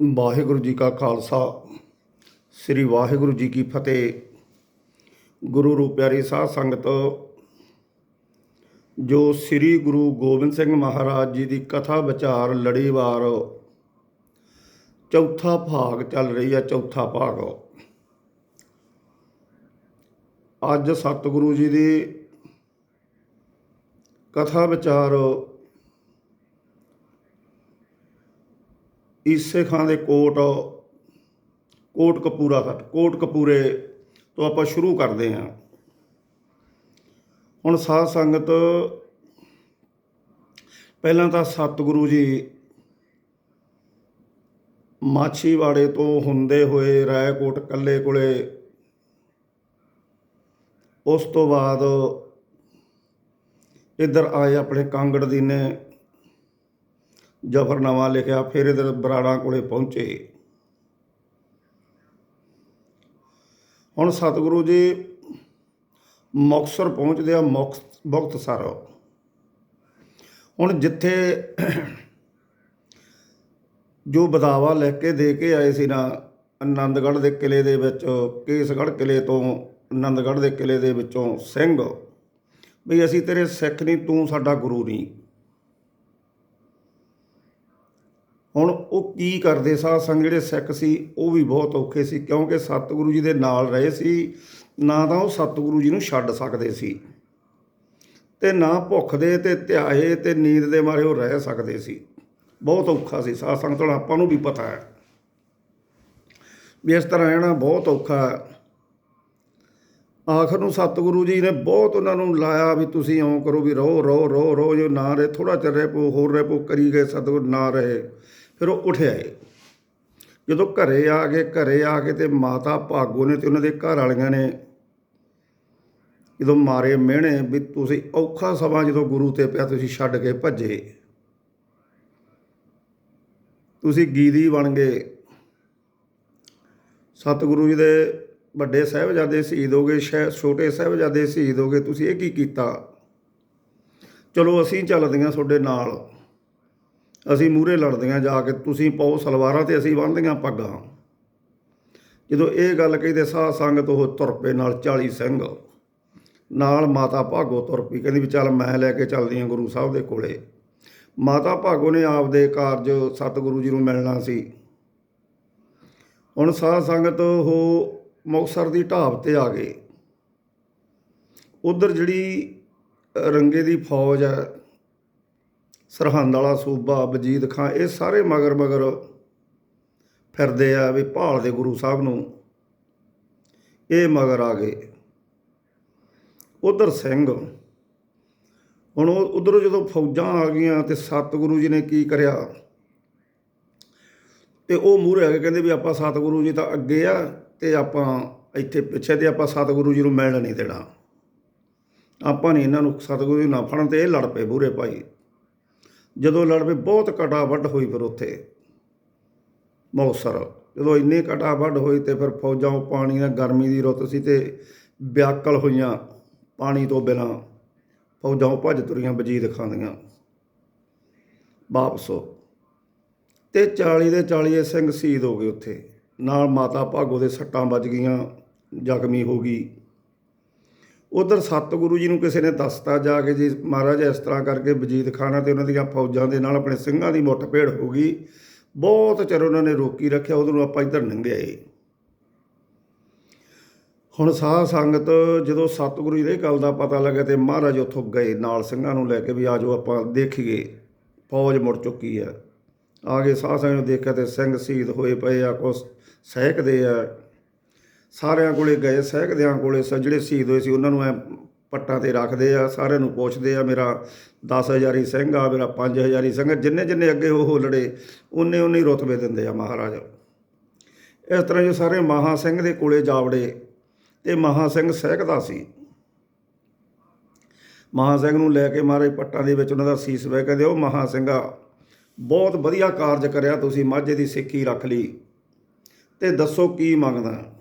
ਵਾਹਿਗੁਰੂ ਜੀ ਕਾ ਖਾਲਸਾ, ਸ੍ਰੀ ਵਾਹਿਗੁਰੂ ਜੀ ਕੀ ਫਤਿਹ। ਗੁਰੂ ਰੂਪ ਪਿਆਰੀ ਸਾਧ ਸੰਗਤ, ਜੋ ਸ੍ਰੀ ਗੁਰੂ ਗੋਬਿੰਦ ਸਿੰਘ ਮਹਾਰਾਜ ਜੀ ਦੀ ਕਥਾ ਵਿਚਾਰ ਲੜੀਵਾਰ ਚੌਥਾ ਭਾਗ ਚੱਲ ਰਹੀ ਹੈ, ਚੌਥਾ ਭਾਗ। ਅੱਜ ਸਤਿਗੁਰੂ ਜੀ ਦੀ ਕਥਾ ਵਿਚਾਰ ਈਸੇ ਖਾਂ ਦੇ ਕੋਟ ਕੋਟ ਕਪੂਰਾ ਸੱਟ ਕੋਟ ਕਪੂਰੇ ਤੋਂ ਆਪਾਂ ਸ਼ੁਰੂ ਕਰਦੇ ਹਾਂ। ਹੁਣ ਸਾਧ ਸੰਗਤ, ਪਹਿਲਾਂ ਤਾਂ ਸਤਿਗੁਰੂ ਜੀ ਮਾਛੀਵਾੜੇ ਤੋਂ ਹੁੰਦੇ ਹੋਏ ਰਾਏਕੋਟ ਕੱਲੇ ਕੋਲੇ, ਉਸ ਤੋਂ ਬਾਅਦ ਇੱਧਰ ਆਏ ਆਪਣੇ ਕਾਂਗੜ ਦੀ ਨੇ। ਜਫਰਨਾਮਾ ਲਿਖਿਆ, ਫਿਰ ਇਧਰ ਬਰਾੜਾ ਕੋਲੇ ਪਹੁੰਚੇ। ਹੁਣ ਸਤਿਗੁਰੂ ਜੀ, ਮੁਕਤਸਰ ਪਹੁੰਚਦੇ ਆ ਮੁਕਤ, ਮੁਕਤਸਰ। ਹੁਣ ਜਿੱਥੇ ਜੋ ਬਦਾਵਾ ਲੈ ਕੇ ਦੇ ਕੇ ਆਏ ਸੀ ਨਾ, ਆਨੰਦਗੜ੍ਹ ਦੇ ਕਿਲੇ ਦੇ ਵਿੱਚ, ਕੇਸਗੜ੍ਹ ਕਿਲੇ ਤੋਂ ਆਨੰਦਗੜ੍ਹ ਦੇ ਕਿਲੇ ਦੇ ਵਿੱਚੋਂ ਸਿੰਘ, ਵੀ ਅਸੀਂ ਤੇਰੇ ਸਿੱਖ ਨਹੀਂ ਤੂੰ ਸਾਡਾ ਗੁਰੂ ਨਹੀਂ ਹੁਣ ਉਹ ਕੀ ਕਰਦੇ ਸਾਧ ਸੰਗ ਜਿਹੜੇ ਸਿੱਖ ਸੀ, ਉਹ ਵੀ ਬਹੁਤ ਔਖੇ ਸੀ, ਕਿਉਂਕਿ ਸਤਿਗੁਰੂ ਜੀ ਦੇ ਨਾਲ ਰਹੇ ਸੀ, ਨਾ ਤਾਂ ਉਹ ਸਤਿਗੁਰੂ ਜੀ ਨੂੰ ਛੱਡ ਸਕਦੇ ਸੀ। ਤੇ ਨਾ ਭੁੱਖ ਦੇ ਤੇ ਧਿਆਏ ਤੇ ਨੀਂਦ ਦੇ ਮਾਰੇ ਉਹ ਰਹਿ ਸਕਦੇ ਸੀ। ਬਹੁਤ ਔਖਾ ਸੀ, ਸਾਧ ਸੰਗਤ ਹੁਣ ਆਪਾਂ ਨੂੰ ਵੀ ਪਤਾ ਹੈ। ਵੀ ਇਸ ਤਰ੍ਹਾਂ ਰਹਿਣਾ ਬਹੁਤ ਔਖਾ ਹੈ। ਆਖਰ ਨੂੰ ਸਤਿਗੁਰੂ ਜੀ ਨੇ ਬਹੁਤ ਉਹਨਾਂ ਨੂੰ ਲਾਇਆ ਵੀ ਤੁਸੀਂ ਇਉਂ ਕਰੋ ਵੀ ਰਹੋ ਰਹੋ ਰਹੋ ਰਹੋ ਜੋ ਨਾ ਰਹੇ ਥੋੜਾ ਚਿਰ ਰਹਿ ਪੋ ਹੋਰ ਰਹਿ ਪੋ ਕਰੀ ਗਏ ਸਤਿਗੁਰ, ਨਾ ਰਹੇ। ਫਿਰ ਉਹ ਉੱਠ ਆਏ। ਜਦੋਂ ਘਰੇ ਆ ਗਏ ਘਰੇ ਆ ਕੇ ਤੇ ਮਾਤਾ ਭਾਗੋ ਨੇ ਤੇ ਉਹਨਾਂ ਦੇ ਘਰ ਵਾਲੀਆਂ ਨੇ ਜਦੋਂ ਮਾਰੇ ਮਿਹਣੇ ਵੀ ਤੁਸੀਂ ਔਖਾ ਸਮਾਂ ਜਦੋਂ ਗੁਰੂ ਤੇ ਪਿਆ, ਤੁਸੀਂ ਛੱਡ ਕੇ ਭੱਜੇ। ਤੁਸੀਂ ਗੀਦੀ ਬਣ ਗਏ। ਸਤਿਗੁਰੂ ਜੀ ਦੇ ਵੱਡੇ ਸਾਹਿਬਜ਼ਾਦੇ ਸ਼ਹੀਦ ਹੋ ਗਏ, ਸ਼ਹਿ, ਛੋਟੇ ਸਾਹਿਬਜ਼ਾਦੇ ਸ਼ਹੀਦ ਹੋ ਗਏ। ਤੁਸੀਂ ਇਹ ਕੀ ਕੀਤਾ? ਚਲੋ ਅਸੀਂ ਚੱਲਦੇ ਹਾਂ ਤੁਹਾਡੇ ਨਾਲ। ਅਸੀਂ ਮੂਹਰੇ ਲੜਦੀਆਂ ਜਾ ਕੇ, ਤੁਸੀਂ ਪਾਓ ਸਲਵਾਰਾਂ ਤੇ ਅਸੀਂ ਬੰਨ੍ਹਦੀਆਂ ਪੱਗਾਂ। ਜਦੋਂ ਇਹ ਗੱਲ ਕਹੀ ਤੇ ਸਾਧ ਸੰਗਤ ਉਹ ਤੁਰ ਪਏ ਨਾਲ 40 ਸਿੰਘ। ਨਾਲ ਮਾਤਾ ਭਾਗੋ ਤੁਰ ਪਈ, ਕਹਿੰਦੀ ਵੀ ਚੱਲ ਮੈਂ ਲੈ ਕੇ ਚੱਲਦੀ ਹਾਂ ਗੁਰੂ ਸਾਹਿਬ ਦੇ ਕੋਲੇ। ਮਾਤਾ ਭਾਗੋ ਨੇ ਆਪਦੇ ਕਾਰਜ ਸਤਿਗੁਰੂ ਜੀ ਨੂੰ ਮਿਲਣਾ ਸੀ। ਹੁਣ ਸਾਧ ਸੰਗਤ ਉਹ ਮੁਕਤਸਰ ਦੀ ਢਾਬ ਤੇ ਆ ਗਏ। ਉਧਰ ਜਿਹੜੀ ਰੰਗੇ ਦੀ ਫੌਜ ਹੈ ਸਰਹੰਦ ਵਾਲਾ ਸੂਬਾ ਵਜੀਦ ਖਾਂ, ਇਹ ਸਾਰੇ ਮਗਰ ਮਗਰ ਫਿਰਦੇ ਆ ਵੀ ਭਾਲ ਦੇ ਗੁਰੂ ਸਾਹਿਬ ਨੂੰ। ਇਹ ਮਗਰ ਆ ਗਏ। ਉਧਰ ਸਿੰਘ, ਹੁਣ ਉਹ ਉਧਰੋਂ ਜਦੋਂ ਫੌਜਾਂ ਆ ਗਈਆਂ ਤੇ ਸਤਿਗੁਰੂ ਜੀ ਨੇ ਕੀ ਕਰਿਆ? ਤੇ ਉਹ ਮੂਹਰੇ ਆ ਕੇ ਕਹਿੰਦੇ ਵੀ ਆਪਾਂ ਸਤਿਗੁਰੂ ਜੀ ਤਾਂ ਅੱਗੇ ਆ ਤੇ ਆਪਾਂ ਇੱਥੇ ਪਿੱਛੇ ਤੇ ਆਪਾਂ ਸਤਿਗੁਰੂ ਜੀ ਨੂੰ ਮਿਲਣ ਨਹੀਂ ਦੇਣਾ। ਆਪਾਂ ਨਹੀਂ ਇਹਨਾਂ ਨੂੰ ਸਤਿਗੁਰੂ ਜੀ ਨਾ ਫੜਨ ਤੇ ਇਹ ਲੜ ਪਏ ਬੂਰੇ ਭਾਈ। ਜਦੋਂ ਲੜ ਪਏ, ਬਹੁਤ ਕਟਾ ਵੱਢ ਹੋਈ ਫਿਰ ਉੱਥੇ। ਮੌਸਰ ਜਦੋਂ ਇੰਨੀ ਕਟਾ ਵੱਢ ਹੋਈ ਤੇ ਫਿਰ ਫੌਜਾਂ ਪਾਣੀ ਦਾ ਗਰਮੀ ਦੀ ਰੁੱਤ ਸੀ ਤੇ ਵਿਆਕਲ ਹੋਈਆਂ ਪਾਣੀ ਤੋਂ ਬਿਨਾਂ। ਫੌਜਾਂ ਉਹ ਭੱਜ ਤੁਰੀਆਂ ਵਜੀਦ ਖਾਂਦੀਆਂ। ਵਾਪਸ ਤੇ 40 ਦੇ 40 ਸਿੰਘ ਸ਼ਹੀਦ ਹੋ ਗਏ ਉੱਥੇ। ਨਾਲ ਮਾਤਾ ਭਾਗੋ ਦੇ ਸੱਟਾਂ ਵੱਜ ਗਈਆਂ, ਜ਼ਖਮੀ ਹੋ ਗਈ। ਉਧਰ ਸਤਿਗੁਰੂ ਜੀ ਨੂੰ ਕਿਸੇ ਨੇ ਦੱਸਤਾ ਜਾ ਕੇ ਜੀ, ਮਹਾਰਾਜ ਇਸ ਤਰ੍ਹਾਂ ਕਰਕੇ ਵਜੀਦ ਖਾਨਾ ਤੇ ਉਹਨਾਂ ਦੀਆਂ ਫੌਜਾਂ ਦੇ ਨਾਲ ਆਪਣੇ ਸਿੰਘਾਂ ਦੀ ਮੁੱਠ ਭੇੜ ਹੋ ਗਈ। ਬਹੁਤ ਚਿਰ ਉਹਨਾਂ ਨੇ ਰੋਕੀ ਰੱਖਿਆ, ਉਧਰ ਨੂੰ ਆਪਾਂ ਇੱਧਰ ਲੰਘੇ ਆਏ। ਹੁਣ ਸਾਧ ਸੰਗਤ ਜਦੋਂ ਸਤਿਗੁਰੂ ਜੀ ਦੇ ਗੱਲ ਦਾ ਪਤਾ ਲੱਗਾ ਤੇ ਮਹਾਰਾਜ ਉੱਥੋਂ ਗਏ, ਨਾਲ ਸਿੰਘਾਂ ਨੂੰ ਲੈ ਕੇ ਵੀ ਆਜੋ ਆਪਾਂ ਦੇਖੀਏ, ਫੌਜ ਮੁੜ ਚੁੱਕੀ ਹੈ ਆ ਗਏ ਸਾਧ ਸੰਗਤ ਨੂੰ ਦੇਖਿਆ ਤੇ ਸਿੰਘ ਸ਼ਹੀਦ ਹੋਏ ਪਏ ਆ, ਕੁਛ ਸਹਿਕਦੇ ਆ। ਸਾਰਿਆਂ ਕੋਲੇ ਗਏ, ਸਹਿਕਦਿਆਂ ਕੋਲੇ ਸ, ਜਿਹੜੇ ਸ਼ਹੀਦ ਹੋਏ ਸੀ, ਉਹਨਾਂ ਨੂੰ ਐ ਪੱਟਾਂ ਤੇ ਰੱਖਦੇ ਆ, ਸਾਰਿਆਂ ਨੂੰ ਪੁੱਛਦੇ ਆ, ਮੇਰਾ 10000 ਸਿੰਘ ਆ, ਮੇਰਾ 5000 ਸਿੰਘ ਆ। ਜਿੰਨੇ ਜਿੰਨੇ ਅੱਗੇ ਉਹ ਲੜੇ ਉਹਨੇ ਉਹਨੇ ਰੁਤਬੇ ਦਿੰਦੇ ਆ ਮਹਾਰਾਜ। ਇਸ ਤਰ੍ਹਾਂ ਜੋ ਸਾਰੇ ਮਹਾ ਸਿੰਘ ਦੇ ਕੋਲੇ ਜਾਵੜੇ ਤੇ ਮਹਾ ਸਿੰਘ ਸਹਿਕਦਾ ਸੀ। ਮਹਾ ਸਿੰਘ ਨੂੰ ਲੈ ਕੇ ਮਹਾਰਾਜ ਪੱਟਾਂ ਦੇ ਵਿੱਚ ਉਹਨਾਂ ਦਾ ਸੀਸ ਵੇ ਕਹਿੰਦੇ ਉਹ ਮਹਾ ਸਿੰਘਾ, ਬਹੁਤ ਵਧੀਆ ਕਾਰਜ ਕਰਿਆ ਤੁਸੀਂ, ਮਾਝੇ ਦੀ ਸਿੱਖੀ ਰੱਖ ਲਈ। ਤੇ ਦੱਸੋ ਕੀ ਮੰਗਦਾ?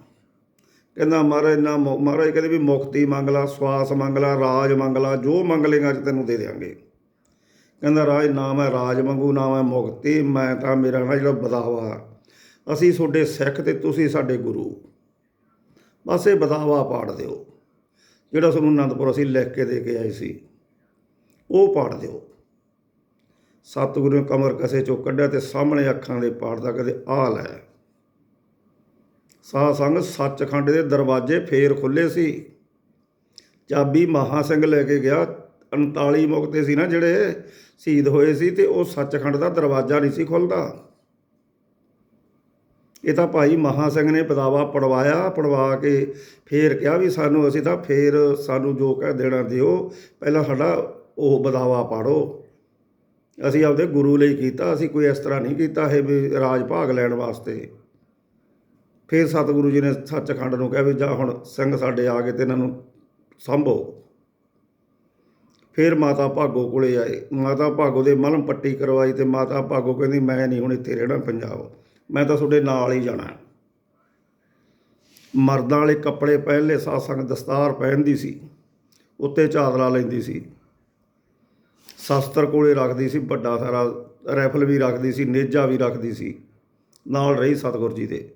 ਕਹਿੰਦਾ ਮਹਾਰਾਜ ਨਾ ਮੁ- ਮਹਾਰਾਜ ਕਹਿੰਦੇ ਵੀ ਮੁਕਤੀ ਮੰਗ ਲਾ, ਸਵਾਸ ਮੰਗ ਲਾ, ਰਾਜ ਮੰਗ ਲਾ, ਜੋ ਮੰਗ ਲੇਗਾ ਅੱਜ ਤੈਨੂੰ ਦੇ ਦੇਵਾਂਗੇ ਕਹਿੰਦਾ ਰਾਜ, ਨਾ ਮੈਂ ਰਾਜ ਮੰਗੂ, ਨਾ ਮੈਂ ਮੁਕਤੀ, ਮੈਂ ਤਾਂ ਮੇਰਾ ਨਾ ਜਿਹੜਾ ਬਦਾਵਾ, ਅਸੀਂ ਤੁਹਾਡੇ ਸਿੱਖ ਤੇ ਤੁਸੀਂ ਸਾਡੇ ਗੁਰੂ। ਬਸ ਇਹ ਬਦਾਵਾ ਪਾੜ ਦਿਓ। ਜਿਹੜਾ ਤੁਹਾਨੂੰ ਅਨੰਦਪੁਰ ਅਸੀਂ ਲਿਖ ਕੇ ਦੇ ਕੇ ਆਏ ਸੀ, ਉਹ ਪਾੜ ਦਿਓ। ਸਤਿਗੁਰੂ ਨੇ ਕਮਰ ਕਸੇ ਚੋਂ ਕੱਢਿਆ ਤੇ ਸਾਹਮਣੇ ਅੱਖਾਂ ਦੇ ਪਾੜਦਾ ਕਦੇ ਆ ਲੈ। ਸਾਧ ਸੰਗ ਸੱਚਖੰਡ ਦੇ ਦਰਵਾਜ਼ੇ ਫੇਰ ਖੁੱਲੇ ਸੀ। ਚਾਬੀ ਮਹਾ ਸਿੰਘ ਲੈ ਕੇ ਗਿਆ। 39 ਮੁਕਤੇ ਸੀ ਨਾ ਜਿਹੜੇ ਸ਼ਹੀਦ ਹੋਏ ਸੀ ਤੇ ਉਹ ਸੱਚਖੰਡ ਦਾ ਦਰਵਾਜ਼ਾ ਨਹੀਂ ਸੀ ਖੁੱਲਦਾ ਇਹ ਤਾਂ ਭਾਈ ਮਹਾ ਸਿੰਘ ਨੇ ਬਦਾਵਾ ਪੜਵਾਇਆ, ਪੜਵਾ ਕੇ ਫੇਰ ਕਿਹਾ ਵੀ ਸਾਨੂੰ ਅਸੀਂ ਤਾਂ ਫੇਰ ਸਾਨੂੰ ਜੋ ਕਹਿ ਦੇਣਾ ਦਿਓ, ਪਹਿਲਾਂ ਸਾਡਾ ਉਹ ਬਦਾਵਾ ਪਾੜੋ। ਅਸੀਂ ਆਪਦੇ ਗੁਰੂ ਲਈ ਕੀਤਾ, ਅਸੀਂ ਕੋਈ ਇਸ ਤਰ੍ਹਾਂ ਨਹੀਂ ਕੀਤਾ ਇਹ ਵੀ ਰਾਜ ਭਾਗ ਲੈਣ ਵਾਸਤੇ। ਫਿਰ ਸਤਿਗੁਰੂ ਜੀ ਨੇ ਸੱਚਖੰਡ ਨੂੰ ਕਿਹਾ ਵੀ ਜਾ ਹੁਣ ਸਿੰਘ ਸਾਡੇ ਆ ਗਏ ਤੇ ਇਹਨਾਂ ਨੂੰ ਸੰਭੋ। ਫਿਰ ਮਾਤਾ ਭਾਗੋ ਕੋਲੇ ਆਏ। ਮਾਤਾ ਭਾਗੋ ਦੇ ਮਲਮ ਪੱਟੀ ਕਰਵਾਈ ਤੇ ਮਾਤਾ ਭਾਗੋ ਕਹਿੰਦੀ, ਮੈਂ ਨਹੀਂ ਹੁਣ ਇੱਥੇ ਰਹਿਣਾ ਪੰਜਾਬ। ਮੈਂ ਤਾਂ ਤੁਹਾਡੇ ਨਾਲ ਹੀ ਜਾਣਾ। ਮਰਦਾਂ ਵਾਲੇ ਕੱਪੜੇ ਪਹਿਨ ਲਏ ਸਾਧ ਦਸਤਾਰ ਪਹਿਨਦੀ ਸੀ। ਉੱਤੇ ਚਾਦਰਾ ਲੈਂਦੀ ਸੀ। ਸ਼ਸਤਰ ਕੋਲੇ ਰੱਖਦੀ ਸੀ, ਵੱਡਾ ਸਾਰਾ ਰਾਈਫਲ ਵੀ ਰੱਖਦੀ ਸੀ, ਨੇਜਾ ਵੀ ਰੱਖਦੀ ਸੀ। ਨਾਲ ਰਹੀ ਸਤਿਗੁਰ ਜੀ ਦੇ।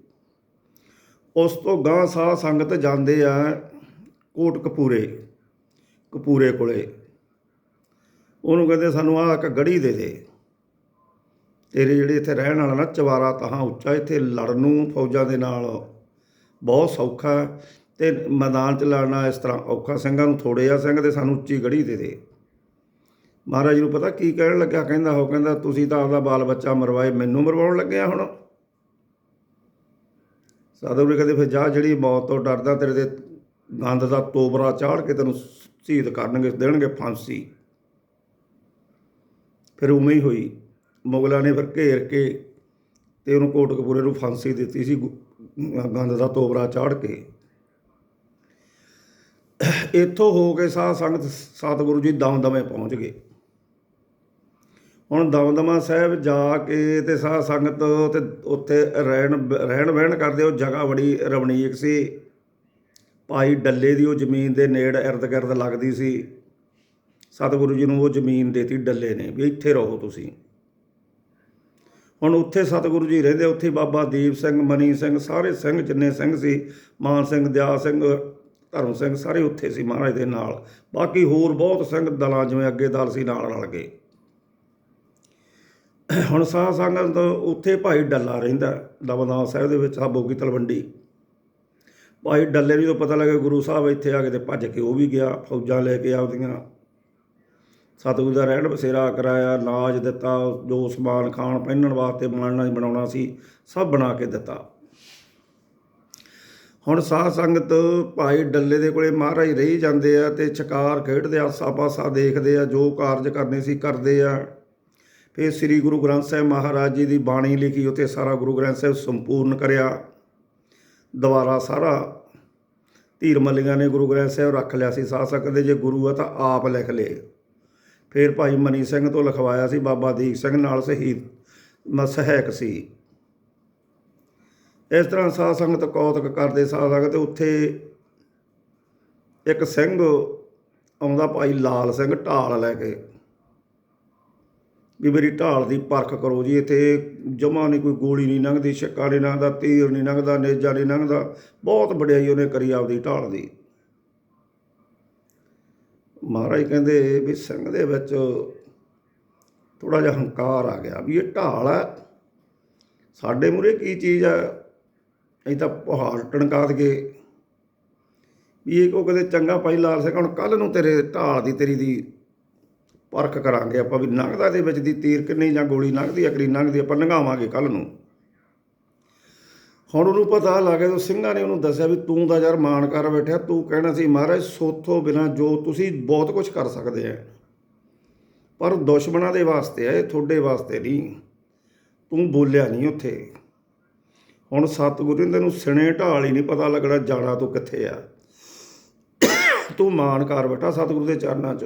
ਉਸ ਤੋਂ ਗਾਂ ਸਾਹ ਸੰਗਤ ਜਾਂਦੇ ਆ ਕੋਟ ਕਪੂਰੇ ਕਪੂਰੇ ਕੋਲੇ। ਉਹਨੂੰ ਕਹਿੰਦੇ ਸਾਨੂੰ ਆਹ ਇੱਕ ਗੜੀ ਦੇ ਦੇ। ਤੇਰੇ ਜਿਹੜੇ ਇੱਥੇ ਰਹਿਣ ਵਾਲਾ ਨਾ ਚਵਾਰਾ ਤਹਾਂ ਉੱਚਾ, ਇੱਥੇ ਲੜਨ ਨੂੰ ਫੌਜਾਂ ਦੇ ਨਾਲ ਬਹੁਤ ਸੌਖਾ ਹੈ ਤੇ ਮੈਦਾਨ 'ਚ ਲੜਨਾ ਇਸ ਤਰ੍ਹਾਂ ਔਖਾ, ਸਿੰਘਾਂ ਨੂੰ ਥੋੜੇ ਆ ਸਿੰਘ ਤੇ ਸਾਨੂੰ ਉੱਚੀ ਗੜੀ ਦੇ ਦੇ। ਮਹਾਰਾਜ ਨੂੰ ਪਤਾ ਕੀ ਕਹਿਣ ਲੱਗਾ ਕਹਿੰਦਾ, ਉਹ ਕਹਿੰਦਾ, ਤੁਸੀਂ ਤਾਂ ਆਪਦਾ ਬਾਲ ਬੱਚਾ ਮਰਵਾਏ, ਮੈਨੂੰ ਮਰਵਾਉਣ ਲੱਗਿਆ ਹੁਣ। ਸਾਧੂ ਜੀ ਕਹਿੰਦੇ, ਫਿਰ ਜਾ ਜਿਹੜੀ ਮੌਤ ਤੋਂ ਡਰਦਾ, ਤੇਰੇ ਤੇ ਗੰਦ ਦਾ ਤੋਬਰਾ ਚਾੜ ਕੇ ਤੈਨੂੰ ਸ਼ਹੀਦ ਕਰਨਗੇ, ਦੇਣਗੇ ਫਾਂਸੀ। ਫਿਰ ਉਵੇਂ ਹੀ ਹੋਈ। ਮੁਗਲਾਂ ਨੇ ਫਿਰ ਘੇਰ ਕੇ ਤੇ ਉਹਨੂੰ ਕੋਟਕਪੂਰੇ ਨੂੰ ਫਾਂਸੀ ਦਿੱਤੀ ਸੀ ਗੁ- ਗੰਦ ਦਾ ਤੋਬਰਾ ਚਾੜ ਕੇ। ਇੱਥੋਂ ਹੋ ਕੇ ਸਾਧ ਸੰਗਤ ਸਤਿਗੁਰੂ ਜੀ ਦਮਦਮੇ ਪਹੁੰਚ ਗਏ। ਹੁਣ ਦਮਦਮਾ ਸਾਹਿਬ ਜਾ ਕੇ ਤੇ ਸਾਧ ਸੰਗਤ ਤੇ ਉੱਥੇ ਰਹਿਣ ਰਹਿਣ ਬਹਿਣ ਕਰਦੇ, ਉਹ ਜਗ੍ਹਾ ਬੜੀ ਰਮਣੀਕ ਸੀ। ਭਾਈ ਡੱਲੇ ਦੀ ਉਹ ਜ਼ਮੀਨ ਦੇ ਨੇੜ ਇਰਦ ਗਿਰਦ ਲੱਗਦੀ ਸੀ। ਸਤਿਗੁਰੂ ਜੀ ਨੂੰ ਉਹ ਜ਼ਮੀਨ ਦੇਤੀ, ਡੱਲੇ ਨੇ, ਵੀ ਇੱਥੇ ਰਹੋ ਤੁਸੀਂ। ਹੁਣ ਉੱਥੇ ਸਤਿਗੁਰੂ ਜੀ ਰਹਿੰਦੇ, ਉੱਥੇ ਬਾਬਾ ਦੀਪ ਸਿੰਘ, ਮਨੀ ਸਿੰਘ, ਸਾਰੇ ਸਿੰਘ ਜਿੰਨੇ ਸਿੰਘ ਸੀ, ਮਾਨ ਸਿੰਘ, ਦਿਆ ਸਿੰਘ, ਧਰਮ ਸਿੰਘ, ਸਾਰੇ ਉੱਥੇ ਸੀ ਮਹਾਰਾਜ ਦੇ ਨਾਲ। ਬਾਕੀ ਹੋਰ ਬਹੁਤ ਸਿੰਘ ਦਲਾਂ ਜਿਵੇਂ ਅੱਗੇ ਦਲ ਸੀ, ਨਾਲ ਰਲ ਗਏ। ਹੁਣ ਸਾਧ ਸੰਗਤ ਉੱਥੇ ਭਾਈ ਡੱਲਾ ਰਹਿੰਦਾ ਦਮਦਮਾ ਸਾਹਿਬ ਦੇ ਵਿੱਚ ਸਾਬੋਗੀ ਤਲਵੰਡੀ। ਭਾਈ ਡੱਲੇ ਨੂੰ ਜਦੋਂ ਪਤਾ ਲੱਗਿਆ ਗੁਰੂ ਸਾਹਿਬ ਇੱਥੇ ਆ ਕੇ ਤੇ ਭੱਜ ਕੇ ਉਹ ਵੀ ਗਿਆ, ਫੌਜਾਂ ਲੈ ਕੇ ਆਪਦੀਆਂ। ਸਤਿਗੁਰੂ ਦਾ ਰਹਿਣ ਬਸੇਰਾ ਕਰਾਇਆ ਨਾਜ ਦਿੱਤਾ, ਜੋ ਸਮਾਨ ਖਾਣ ਪਹਿਨਣ ਵਾਸਤੇ ਬਣਾਉਣਾ ਬਣਾਉਣਾ ਸੀ, ਸਭ ਬਣਾ ਕੇ ਦਿੱਤਾ। ਹੁਣ ਸਾਧ ਸੰਗਤ ਭਾਈ ਡੱਲੇ ਦੇ ਕੋਲੇ ਮਹਾਰਾਜ ਰਹੀ ਜਾਂਦੇ ਆ ਤੇ ਛਕਾਰ ਖੇਡਦੇ ਆਸਾ ਪਾਸਾ ਦੇਖਦੇ ਆ, ਜੋ ਕਾਰਜ ਕਰਨੇ ਸੀ ਕਰਦੇ ਆ। ਫਿਰ ਸ੍ਰੀ ਗੁਰੂ ਗ੍ਰੰਥ ਸਾਹਿਬ ਮਹਾਰਾਜ ਜੀ ਦੀ ਬਾਣੀ ਲਿਖੀ ਉਤੇ ਸਾਰਾ ਗੁਰੂ ਗ੍ਰੰਥ ਸਾਹਿਬ ਸੰਪੂਰਨ ਕਰਿਆ। ਦੁਬਾਰਾ ਸਾਰਾ ਧੀਰ ਮੱਲੀਆਂ ਨੇ ਗੁਰੂ ਗ੍ਰੰਥ ਸਾਹਿਬ ਰੱਖ ਲਿਆ ਸੀ। ਸਾਧ ਸੰਗਤ ਦੇ ਜੇ ਗੁਰੂ ਆ ਤਾਂ ਆਪ ਲਿਖ ਲਏ। ਫਿਰ ਭਾਈ ਮਨੀ ਸਿੰਘ ਤੋਂ ਲਿਖਵਾਇਆ ਸੀ, ਬਾਬਾ ਦੀਪ ਸਿੰਘ ਨਾਲ ਸ਼ਹੀਦ ਮਸਹਿਕ ਸੀ। ਇਸ ਤਰ੍ਹਾਂ ਸਾਧ ਸੰਗਤ ਕੌਤਕ ਕਰਦੇ ਸਾਧ ਸੰਗਤ, ਉੱਥੇ ਇੱਕ ਸਿੰਘ ਆਉਂਦਾ, ਭਾਈ ਲਾਲ ਸਿੰਘ ਢਾਲ ਲੈ ਕੇ। ਵੀ ਮੇਰੀ ਢਾਲ ਦੀ ਪਰਖ ਕਰੋ ਜੀ, ਇੱਥੇ ਜਮਾ ਨਹੀਂ ਕੋਈ ਗੋਲੀ ਨਹੀਂ ਲੰਘਦੀ, ਛੱਕਾ ਨਹੀਂ ਲੰਘਦਾ, ਤੀਰ ਨਹੀਂ ਲੰਘਦਾ, ਨੇਜਾ ਨਹੀਂ ਲੰਘਦਾ, ਬਹੁਤ ਵਡਿਆਈ ਉਹਨੇ ਕਰੀ ਆਪਦੀ ਢਾਲ ਦੀ। ਮਹਾਰਾਜ ਕਹਿੰਦੇ ਵੀ ਸਿੰਘ ਦੇ ਵਿੱਚ ਥੋੜਾ ਜਿਹਾ ਹੰਕਾਰ ਆ ਗਿਆ ਵੀ ਇਹ ਢਾਲ ਹੈ ਸਾਡੇ ਮੂਰੇ ਕੀ ਚੀਜ਼ ਹੈ ਅਸੀਂ ਤਾਂ ਪਹਾੜ ਟਣਕਾ ਦਈਏ। ਵੀ ਇਹ ਕੋ ਕਹਿੰਦੇ ਚੰਗਾ ਭਾਈ ਲਾਲ ਸਿੰਘ ਹੁਣ ਕੱਲ ਨੂੰ ਤੇਰੇ ਢਾਲ ਦੀ ਤੇਰੀ ਦੀ ਪਰਖ ਕਰਾਂਗੇ ਆਪਾਂ ਵੀ ਲੰਘਦਾ ਦੇ ਵਿੱਚ ਦੀ ਤੀਰ ਕਿੰਨੀ ਜਾਂ ਗੋਲੀ ਲੰਘਦੀ ਆ ਕਰੀ ਲੰਘਦੀ ਆਪਾਂ ਲੰਘਾਵਾਂਗੇ ਕੱਲ ਨੂੰ। ਹੁਣ ਉਹਨੂੰ ਪਤਾ ਲੱਗ ਗਿਆ ਉਹ ਸਿੰਘਾਂ ਨੇ ਉਹਨੂੰ ਦੱਸਿਆ ਵੀ ਤੂੰ ਤਾਂ ਯਾਰ ਮਾਣ ਕਰ ਬੈਠਿਆ, ਤੂੰ ਕਹਿਣਾ ਸੀ, ਮਹਾਰਾਜ, ਸੋਥੋਂ ਬਿਨਾ ਜੋ ਤੁਸੀਂ ਬਹੁਤ ਕੁਝ ਕਰ ਸਕਦੇ ਆ। ਪਰ ਦੁਸ਼ਮਣਾਂ ਦੇ ਵਾਸਤੇ ਆ, ਇਹ ਤੁਹਾਡੇ ਵਾਸਤੇ ਨਹੀਂ। ਤੂੰ ਬੋਲਿਆ ਨਹੀਂ ਉੱਥੇ। ਹੁਣ ਸਤਿਗੁਰੂ ਨੇ ਤੈਨੂੰ ਸਿਣੇ ਢਾਲ ਹੀ ਨਹੀਂ ਪਤਾ ਲੱਗਣਾ ਜਾਣਾ ਤੂੰ ਕਿੱਥੇ ਆ। ਤੂੰ ਮਾਣ ਕਰ ਬੈਠਾ ਸਤਿਗੁਰੂ ਦੇ ਚਰਨਾਂ 'ਚ।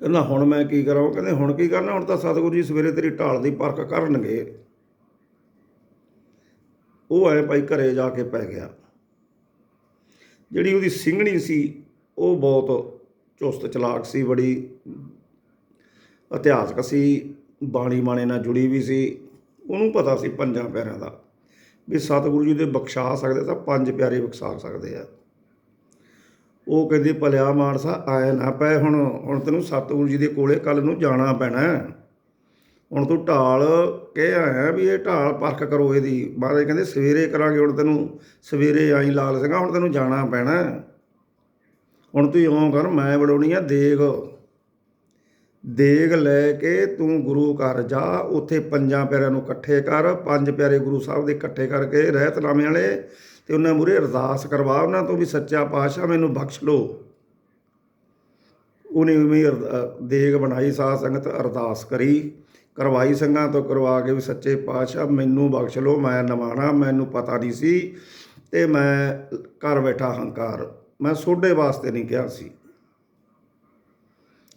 ਕਹਿੰਦਾ ਹੁਣ ਮੈਂ ਕੀ ਕਰਾਂ? ਉਹ ਕਹਿੰਦੇ ਹੁਣ ਕੀ ਕਰਨਾ? ਹੁਣ ਤਾਂ ਸਤਿਗੁਰੂ ਜੀ ਸਵੇਰੇ ਤੇਰੀ ਢਾਲ ਦੀ ਪਰਖ ਕਰਨਗੇ। ਉਹ ਐ ਭਾਈ ਘਰੇ ਜਾ ਕੇ ਪੈ ਗਿਆ। ਜਿਹੜੀ ਉਹਦੀ ਸਿੰਘਣੀ ਸੀ, ਉਹ ਬਹੁਤ ਚੁਸਤ ਚਲਾਕ ਸੀ, ਬੜੀ ਇਤਿਹਾਸਕ ਸੀ, ਬਾਣੀ ਬਾਣੇ ਨਾਲ ਜੁੜੀ ਵੀ ਸੀ। ਉਹਨੂੰ ਪਤਾ ਸੀ ਪੰਜਾਂ ਪਿਆਰਿਆਂ ਦਾ। ਵੀ ਸਤਿਗੁਰੂ ਜੀ ਦੇ ਬਖਸ਼ਾ ਸਕਦੇ ਤਾਂ ਪੰਜ ਪਿਆਰੇ ਬਖਸ਼ਾ ਸਕਦੇ ਆ। ਉਹ ਕਹਿੰਦੇ, ਭਲਿਆ ਮਾਨਸਾ, ਆਏ ਨਾ ਪਏ ਹੁਣ ਹੁਣ ਤੈਨੂੰ ਸਤਿਗੁਰੂ ਜੀ ਦੇ ਕੋਲੇ ਕੱਲ ਨੂੰ ਜਾਣਾ ਪੈਣਾ। ਹੁਣ ਤੂੰ ਢਾਲ ਕਹਿ ਆਇਆ ਵੀ ਇਹ ਢਾਲ ਪਰਖ ਕਰੋ ਇਹਦੀ। ਮਹਾਰਾਜ ਕਹਿੰਦੇ, ਸਵੇਰੇ ਕਰਾਂਗੇ, ਹੁਣ ਤੈਨੂੰ ਸਵੇਰੇ ਆਈ ਲਾਲ ਸਿੰਘਾ, ਹੁਣ ਤੈਨੂੰ ਜਾਣਾ ਪੈਣਾ। ਹੁਣ ਤੂੰ ਇਉਂ ਕਰ, ਮੈਂ ਬਣਾਉਣੀ ਆ ਦੇਗ ਦੇਗ ਲੈ ਕੇ ਤੂੰ ਗੁਰੂ ਘਰ ਜਾ, ਉੱਥੇ ਪੰਜਾਂ ਪਿਆਰਿਆਂ ਨੂੰ ਇਕੱਠੇ ਕਰ, ਪੰਜ ਪਿਆਰੇ ਗੁਰੂ ਸਾਹਿਬ ਦੇ ਇਕੱਠੇ ਕਰਕੇ ਰਹਿਤਨਾਮੇ ਵਾਲੇ ਤੇ ਉਹਨਾਂ ਮੂਰੇ ਅਰਦਾਸ ਕਰਵਾ, ਉਹਨਾਂ ਤੋਂ ਵੀ ਸੱਚਾ ਪਾਤਸ਼ਾਹ ਮੈਨੂੰ ਬਖਸ਼ ਲੋ ਉਹਨੇ ਵੀ ਅਰਦ- ਦੇਗ ਬਣਾਈ, ਸਾਧ ਸੰਗਤ ਅਰਦਾਸ ਕਰੀ, ਕਰਵਾਈ ਸੰਗਾਂ ਤੋਂ ਕਰਵਾ ਕੇ ਵੀ ਸੱਚੇ ਪਾਤਸ਼ਾਹ ਮੈਨੂੰ ਬਖਸ਼ ਲੋ ਮੈਂ ਨਵਾਣਾ ਮੈਨੂੰ ਪਤਾ ਨਹੀਂ ਸੀ ਤੇ ਮੈਂ ਘਰ ਬੈਠਾ ਹੰਕਾਰ। ਮੈਂ ਸੋਡੇ ਵਾਸਤੇ ਨਹੀਂ ਕਿਹਾ ਸੀ।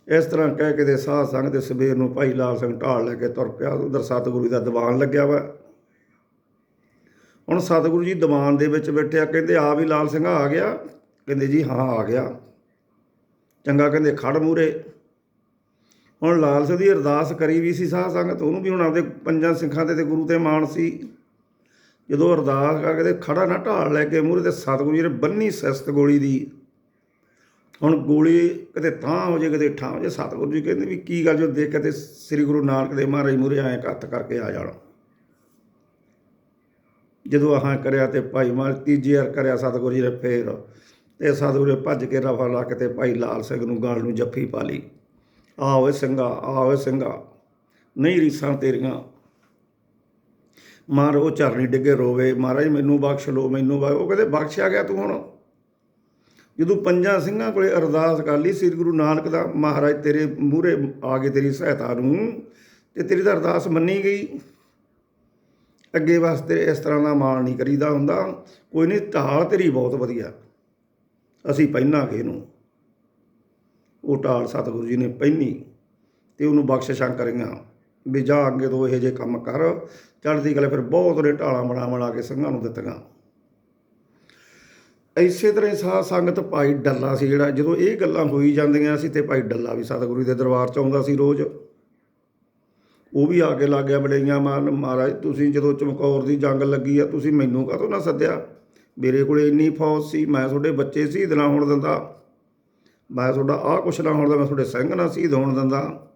ਇਸ ਤਰ੍ਹਾਂ ਕਹਿ ਕੇ ਦੇ ਸਾਧ ਸੰਗ ਦੇ ਸਵੇਰ ਨੂੰ ਭਾਈ ਲਾਲ ਸਿੰਘ ਢਾਲ ਲੈ ਕੇ ਤੁਰ ਪਿਆ। ਉਧਰ ਸਤਿਗੁਰੂ ਦਾ ਦੀਵਾਨ ਲੱਗਿਆ ਵਾ। ਹੁਣ ਸਤਿਗੁਰੂ ਜੀ ਦੀਵਾਨ ਦੇ ਵਿੱਚ ਬੈਠਿਆ ਕਹਿੰਦੇ ਆ ਵੀ ਲਾਲ ਸਿੰਘ ਆ ਗਿਆ। ਕਹਿੰਦੇ ਜੀ ਹਾਂ, ਆ ਗਿਆ। ਚੰਗਾ ਕਹਿੰਦੇ ਖੜ ਮੂਰੇ ਹੁਣ ਲਾਲ ਸਿੰਘ ਦੀ ਅਰਦਾਸ ਕਰੀ ਵੀ ਸੀ ਸਾਧ ਸੰਗਤ, ਉਹਨੂੰ ਵੀ ਹੁਣ ਆਪਦੇ ਪੰਜਾਂ ਸਿੱਖਾਂ ਤੇ ਤੇ ਗੁਰੂ ਤੇ ਮਾਣ ਸੀ। ਜਦੋਂ ਅਰਦਾਸ ਕਰਕੇ ਤੇ ਖੜਾ ਨਾ ਢਾਲ ਲੈ ਕੇ ਮੂਰੇ ਤੇ ਸਤਿਗੁਰੂ ਜੀ ਨੇ ਬੰਨੀ ਸਸਤ ਗੋਲੀ ਦੀ। ਹੁਣ ਗੋਲੀ ਕਦੇ ਤਾਂ ਹੋ ਜੇ ਕਦੇ ਠਾਂ ਹੋ ਜੇ, ਸਤਿਗੁਰੂ ਜੀ ਕਹਿੰਦੇ ਵੀ ਕੀ ਗੱਲ ਜੋ ਦੇਖ ਕੇ ਤੇ ਸ੍ਰੀ ਗੁਰੂ ਨਾਨਕ ਦੇਵ ਮਹਾਰਾਜ ਮੂਰੇ ਆਏ ਹੱਥ ਕਰਕੇ ਆ ਜਾਣਾ। ਜਦੋਂ ਆਹਾਂ ਕਰਿਆ ਤੇ ਭਾਈ ਮਾਰ ਤੀਜੀ ਵਾਰ ਕਰਿਆ ਸਤਿਗੁਰੂ ਜੀ ਨੇ ਫੇਰ, ਤੇ ਸਤਿਗੁਰੂ ਨੇ ਭੱਜ ਕੇ ਰਫਾ ਲਾ ਕੇ ਤੇ ਭਾਈ ਲਾਲ ਸਿੰਘ ਨੂੰ ਗਾਲ ਨੂੰ ਜੱਫੀ ਪਾ ਲਈ। ਆ ਓਏ ਸਿੰਘਾ ਆ ਓਏ ਸਿੰਘਾ, ਨਹੀਂ ਰੀਸਾਂ ਤੇਰੀਆਂ। ਮਾਰ ਉਹ ਚਰਨੀ ਡਿੱਗੇ ਰੋਵੇ, ਮਹਾਰਾਜ ਮੈਨੂੰ ਬਖਸ਼ ਲੋ ਮੈਨੂੰ ਬਖਸ਼, ਉਹ ਕਹਿੰਦੇ ਬਖਸ਼ਿਆ ਗਿਆ ਤੂੰ ਹੁਣ। ਜਦੋਂ ਪੰਜਾਂ ਸਿੰਘਾਂ ਕੋਲੇ ਅਰਦਾਸ ਕਰ ਲਈ, ਸ੍ਰੀ ਗੁਰੂ ਨਾਨਕ ਦਾ ਮਹਾਰਾਜ ਤੇਰੇ ਮੂਹਰੇ ਆ ਕੇ ਤੇਰੀ ਸਹਾਇਤਾ ਨੂੰ, ਤੇ ਤੇਰੀ ਤਾਂ ਅਰਦਾਸ ਮੰਨੀ ਗਈ। ਅੱਗੇ ਵਾਸਤੇ ਇਸ ਤਰ੍ਹਾਂ ਦਾ ਮਾਣ ਨਹੀਂ ਕਰੀਦਾ ਹੁੰਦਾ। ਕੋਈ ਨਹੀਂ, ਢਾਲ ਤੇਰੀ ਬਹੁਤ ਵਧੀਆ। ਅਸੀਂ ਪਹਿਨਾ ਪਹਿਨਾਂਗੇ ਨੂੰ। ਉਹ ਢਾਲ ਸਤਿਗੁਰੂ ਜੀ ਨੇ ਪਹਿਨੀ ਤੇ ਉਹਨੂੰ ਬਖਸ਼ਿਸ਼ਾਂ ਕਰੀਆਂ ਵੀ ਜਾ ਅੱਗੇ ਤੋਂ ਇਹੋ ਜਿਹੇ ਕੰਮ ਕਰ। ਚੜ੍ਹਦੀ ਗੱਲ ਫਿਰ ਬਹੁਤ ਨੇ ਢਾਲਾਂ ਬਣਾ ਬਣਾ ਕੇ ਸਿੰਘਾਂ ਨੂੰ ਦਿੱਤੀਆਂ। ਇਸੇ ਤਰ੍ਹਾਂ ਹੀ ਸਾਧ ਸੰਗਤ ਭਾਈ ਡੱਲਾ ਸੀ ਜਿਹੜਾ, ਜਦੋਂ ਇਹ ਗੱਲਾਂ ਹੋਈ ਜਾਂਦੀਆਂ ਸੀ ਤੇ ਭਾਈ ਡੱਲਾ ਵੀ ਸਤਿਗੁਰੂ ਦੇ ਦਰਬਾਰ ਚ ਆਉਂਦਾ ਸੀ ਰੋਜ਼। ਉਹ ਵੀ ਆ ਕੇ ਲੱਗ ਗਿਆ ਬੜਈਆਂ ਮਾਰਨ। ਮਹਾਰਾਜ, ਤੁਸੀਂ ਜਦੋਂ ਚਮਕੌਰ ਦੀ ਜੰਗ ਲੱਗੀ ਆ, ਤੁਸੀਂ ਮੈਨੂੰ ਕਾਹਤੋਂ ਨਾ ਸੱਦਿਆ? ਮੇਰੇ ਕੋਲੇ ਇੰਨੀ ਫੌਜ ਸੀ, ਮੈਂ ਤੁਹਾਡੇ ਬੱਚੇ ਸ਼ਹੀਦ ਨਾ ਹੋਣ ਦਿੰਦਾ। ਮੈਂ ਤੁਹਾਡਾ ਆਹ ਕੁਛ ਨਾ ਹੋਣ ਦਿੰਦਾ, ਮੈਂ ਤੁਹਾਡੇ ਸਿੰਘ ਨਾ ਸ਼ਹੀਦ ਹੋਣ ਦਿੰਦਾ।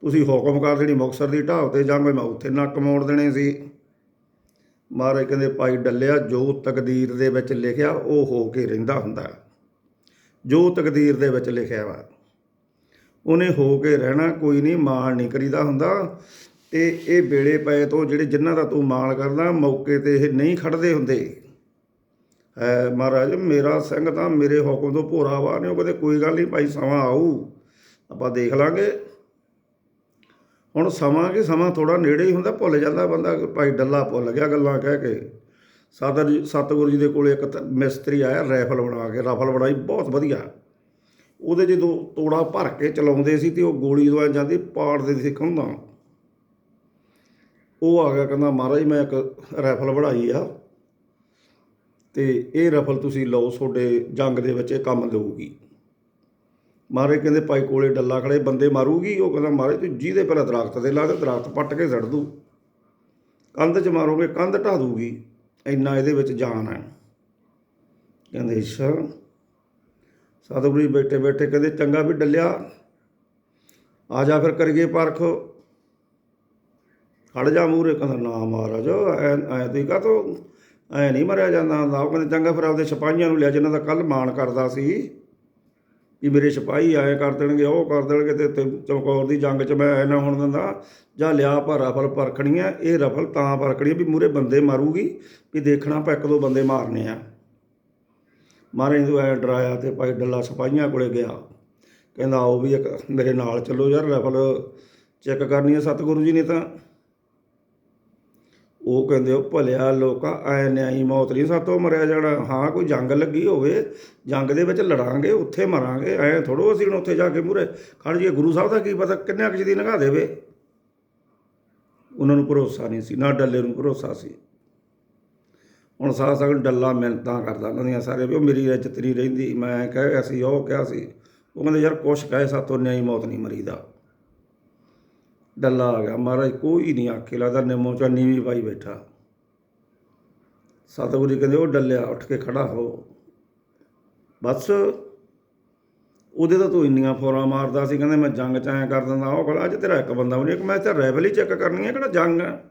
ਤੁਸੀਂ ਹੁਕਮ ਕਰ ਦੇਣੀ ਮੁਕਤਸਰ ਦੀ ਢਾਬ ਤੇ ਜਾਂਗੇ, ਮੈਂ ਉੱਥੇ ਨੱਕ ਮੋੜ ਦੇਣੇ ਸੀ। ਮਹਾਰਾਜ ਕਹਿੰਦੇ, ਭਾਈ ਡੱਲਿਆ, ਜੋ ਤਕਦੀਰ ਦੇ ਵਿੱਚ ਲਿਖਿਆ, ਉਹ ਹੋ ਕੇ ਰਹਿੰਦਾ ਹੁੰਦਾ। ਜੋ ਤਕਦੀਰ ਦੇ ਵਿੱਚ ਲਿਖਿਆ ਵਾ ਉਹਨੇ ਹੋ ਕੇ ਰਹਿਣਾ, ਕੋਈ ਨਹੀਂ ਮਾਣ ਨਹੀਂ ਕਰੀਦਾ ਹੁੰਦਾ। ਤੇ ਇਹ ਵੇਲੇ ਪਏ ਤੋਂ ਜਿਹੜੇ ਜਿਨ੍ਹਾਂ ਦਾ ਤੂੰ ਮਾਣ ਕਰਦਾ, ਮੌਕੇ ਤੇ ਇਹ ਨਹੀਂ ਖੜਦੇ ਹੁੰਦੇ। ਹੈ ਮਹਾਰਾਜ, ਮੇਰਾ ਸਿੰਘ ਤਾਂ ਮੇਰੇ ਹੁਕਮ ਤੋਂ ਭੋਰਾ ਵਾ ਨੇ ਉਹ ਕਹਿੰਦੇ ਕੋਈ ਗੱਲ ਨਹੀਂ, ਭਾਈ ਸਮਾਂ ਆਊ। ਆਪਾਂ ਦੇਖ ਲਾਂਗੇ। ਹੁਣ ਸਮਾਂ ਕਿ, ਸਮਾਂ ਥੋੜਾ ਨੇੜੇ ਹੀ ਹੁੰਦਾ, ਭੁੱਲ ਜਾਂਦਾ ਬੰਦਾ, ਭਾਈ ਡੱਲਾ ਭੁੱਲ ਗਿਆ ਗੱਲਾਂ ਕਹਿ ਕੇ। ਸਾਦਰ ਜੀ, ਸਤਿਗੁਰੂ ਜੀ ਦੇ ਕੋਲ ਇੱਕ ਮਿਸਤਰੀ ਆਇਆ, ਰਾਈਫਲ ਬਣਾ ਕੇ, ਰਾਈਫਲ ਬਣਾਈ, ਬਹੁਤ ਵਧੀਆ। ਉਹਦੇ ਜਦੋਂ ਤੋੜਾ ਭਰ ਕੇ ਚਲਾਉਂਦੇ ਸੀ ਤੇ ਉਹ ਗੋਲੀ ਦਵਾ ਜਾਂਦੀ ਪਾੜਦੇ ਸੀ ਕੰਧਾਂ। ਉਹ ਆ ਗਿਆ, ਕਹਿੰਦਾ, ਮਹਾਰਾਜ, ਮੈਂ ਇੱਕ ਰਾਈਫਲ ਬਣਾਈ ਆ ਤੇ ਇਹ ਰਾਈਫਲ ਤੁਸੀਂ ਲਓ, ਤੁਹਾਡੇ ਜੰਗ ਦੇ ਵਿੱਚ ਇਹ ਕੰਮ ਦੇਊਗੀ। ਮਹਾਰਾਜ ਕਹਿੰਦੇ, ਭਾਈ ਕੋਲੇ ਡੱਲਾ ਖੜੇ, ਬੰਦੇ ਮਾਰੂਗੀ? ਉਹ ਕਹਿੰਦਾ, ਮਹਾਰਾਜ, ਤੂੰ ਜਿਹਦੇ ਪਹਿਲਾਂ ਦਰਖਤ ਤੇ ਲਾ ਦੇ ਦਰਖਤ ਪੱਟ ਕੇ ਸੜ ਦੂ। ਕੰਧ 'ਚ ਮਾਰੋਗੇ, ਕੰਧ ਢਾ ਦੂਗੀ। ਇੰਨਾ ਇਹਦੇ ਵਿੱਚ ਜਾਨ ਹੈ। ਕਹਿੰਦੇ, ਅੱਛਾ। ਸਤਿਗੁਰੂ ਜੀ ਬੈਠੇ ਬੈਠੇ ਕਹਿੰਦੇ, ਚੰਗਾ ਵੀ ਡੱਲਿਆ। ਆ ਜਾ ਫਿਰ ਕਰੀਏ ਪਰਖ। ਖੜ ਜਾ ਮੂਰੇ ਕਹਿੰਦਾ, ਨਾ ਮਹਾਰਾਜ, ਐ ਐ ਤੁਸੀਂ ਕਾ ਤੋ ਐ ਨਹੀਂ ਮਰਿਆ ਜਾਂਦਾ ਹੁੰਦਾ? ਉਹ ਕਹਿੰਦੇ, ਚੰਗਾ ਫਿਰ ਆਪਦੇ ਸਿਪਾਹੀਆਂ ਨੂੰ ਲਿਆ, ਜਿਨ੍ਹਾਂ ਦਾ ਕੱਲ ਮਾਣ ਕਰਦਾ ਸੀ ਵੀ ਮੇਰੇ ਸਿਪਾਹੀ ਆਏ ਕਰ ਦੇਣਗੇ, ਉਹ ਕਰ ਦੇਣਗੇ ਤੇ ਚਮਕੌਰ ਦੀ ਜੰਗ 'ਚ ਮੈਂ ਐ ਨਾ ਹੋਣ ਦਿੰਦਾ। ਜਾਂ ਲਿਆ ਪਰ ਰਫਲ ਪਰਖਣੀ ਆ ਇਹ ਰਫਲ ਤਾਂ ਪਰਖਣੀ ਆ ਵੀ ਮੂਰੇ ਬੰਦੇ ਮਾਰੂਗੀ, ਵੀ ਦੇਖਣਾ ਆਪਾਂ ਇੱਕ ਦੋ ਬੰਦੇ ਮਾਰਨੇ ਆ। ਮਹਾਰਾਜ ਨੂੰ ਐ ਡਰਾਇਆ ਤੇ ਭਾਈ ਡੱਲਾ ਸਿਪਾਹੀਆਂ ਕੋਲੇ ਗਿਆ। ਕਹਿੰਦਾ, ਆਓ ਵੀ ਇੱਕ ਮੇਰੇ ਨਾਲ ਚੱਲੋ ਯਾਰ, ਰਫਲ ਚੈੱਕ ਕਰਨੀ ਹੈ ਸਤਿਗੁਰੂ ਜੀ ਨੇ ਤਾਂ। ਉਹ ਕਹਿੰਦੇ, ਉਹ ਭਲਿਆ ਲੋਕਾ, ਐ ਨਿਆਈ ਮੌਤ ਨਹੀਂ ਸਾਤੋਂ ਮਰਿਆ ਜਾਣਾ। ਹਾਂ, ਕੋਈ ਜੰਗ ਲੱਗੀ ਹੋਵੇ, ਜੰਗ ਦੇ ਵਿੱਚ ਲੜਾਂਗੇ, ਉੱਥੇ ਮਰਾਂਗੇ, ਐ ਥੋੜੋ ਅਸੀਂ ਹੁਣ ਉੱਥੇ ਜਾ ਕੇ ਮੂਰੇ ਖੜ ਜਾਈਏ ਗੁਰੂ ਸਾਹਿਬ ਦਾ ਕੀ ਪਤਾ ਕਿੰਨੇ ਕੁ ਦੀ ਲੰਘਾ ਦੇਵੇ। ਉਹਨਾਂ ਨੂੰ ਭਰੋਸਾ ਨਹੀਂ ਸੀ, ਨਾ ਡੱਲੇ ਨੂੰ ਭਰੋਸਾ ਸੀ। ਹੁਣ ਸਾਹ ਸਗਲ ਡੱਲਾ ਮਿੰਤਾਂ ਕਰਦਾ ਉਹਨਾਂ ਦੀਆਂ ਸਾਰੇ ਵੀ, ਉਹ ਮੇਰੀ ਇੱਜ਼ਤ ਨਹੀਂ ਰਹਿੰਦੀ। ਮੈਂ ਕਹਿਆ ਸੀ, ਉਹ ਕਿਹਾ ਸੀ, ਉਹ ਕਹਿੰਦੇ, ਯਾਰ ਕੁਛ ਕਹੇ ਸਾਤੋਂ ਨਿਆਈ ਮੌਤ ਨਹੀਂ ਮਰੀਦਾ ਡੱਲਾ ਆ ਗਿਆ। ਮਹਾਰਾਜ, ਕੋਈ ਨਹੀਂ ਆਖੇ ਲੱਗਦਾ, ਨਿੰਮੋ ਚਾ ਨੀਵੀਂ ਪਾਈ ਬੈਠਾ। ਸਤਿਗੁਰੂ ਜੀ ਕਹਿੰਦੇ, ਉਹ ਡੱਲਿਆ, ਉੱਠ ਕੇ ਖੜਾ ਹੋ। ਬਸ, ਉਹਦੇ ਤਾਂ ਤੂੰ ਇੰਨੀਆਂ ਫੋਰਾਂ ਮਾਰਦਾ ਸੀ, ਕਹਿੰਦੇ, ਮੈਂ ਜੰਗ ਚ ਐਂ ਕਰ ਦਿੰਦਾ, ਉਹ ਕਹਿੰਦਾ, ਅੱਜ ਤੇਰਾ ਇੱਕ ਬੰਦਾ ਵੀ ਨਹੀਂ ਕਿ ਮੈਂ ਤਾਂ ਰੈਵਲ ਹੀ ਚੈੱਕ ਕਰਨੀ ਹੈ, ਕਿਹੜਾ ਜੰਗ ਹੈ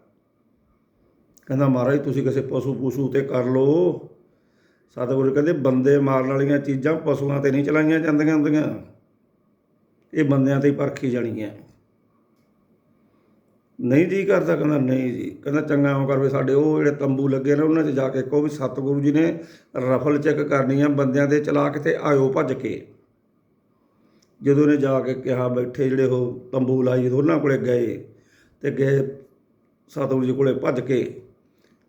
ਕਹਿੰਦਾ, ਮਹਾਰਾਜ, ਤੁਸੀਂ ਕਿਸੇ ਪਸ਼ੂ ਪੂਸ਼ੂ ਤੇ ਕਰ ਲਓ। ਸਤਿਗੁਰੂ ਜੀ ਕਹਿੰਦੇ, ਬੰਦੇ ਮਾਰਨ ਵਾਲੀਆਂ ਚੀਜ਼ਾਂ ਪਸ਼ੂਆਂ ਤੇ ਨਹੀਂ ਚਲਾਈਆਂ ਜਾਂਦੀਆਂ ਹੁੰਦੀਆਂ। ਇਹ ਬੰਦਿਆਂ ਤੇ ਹੀ ਪਰਖੀ ਜਾਣੀਆਂ ਨਹੀਂ ਜੀ ਕਰਦਾ। ਕਹਿੰਦਾ, ਨਹੀਂ ਜੀ। ਕਹਿੰਦਾ, ਚੰਗਾ ਉਹ ਕਰਵੇ ਸਾਡੇ ਉਹ ਜਿਹੜੇ ਤੰਬੂ ਲੱਗੇ ਨੇ, ਉਹਨਾਂ 'ਚ ਜਾ ਕੇ ਕਹੋ ਵੀ ਸਤਿਗੁਰੂ ਜੀ ਨੇ ਰਫਲ ਚੈੱਕ ਕਰਨੀ ਆ ਬੰਦਿਆਂ ਦੇ ਚਲਾ ਕੇ ਤੇ ਆਇਓ ਭੱਜ ਕੇ। ਜਦੋਂ ਨੇ ਜਾ ਕੇ ਕਿਹਾ, ਬੈਠੇ ਜਿਹੜੇ ਉਹ ਤੰਬੂ ਲਾਈ, ਉਹਨਾਂ ਕੋਲੇ ਗਏ ਤੇ ਗਏ ਸਤਿਗੁਰੂ ਜੀ ਕੋਲੇ ਭੱਜ ਕੇ।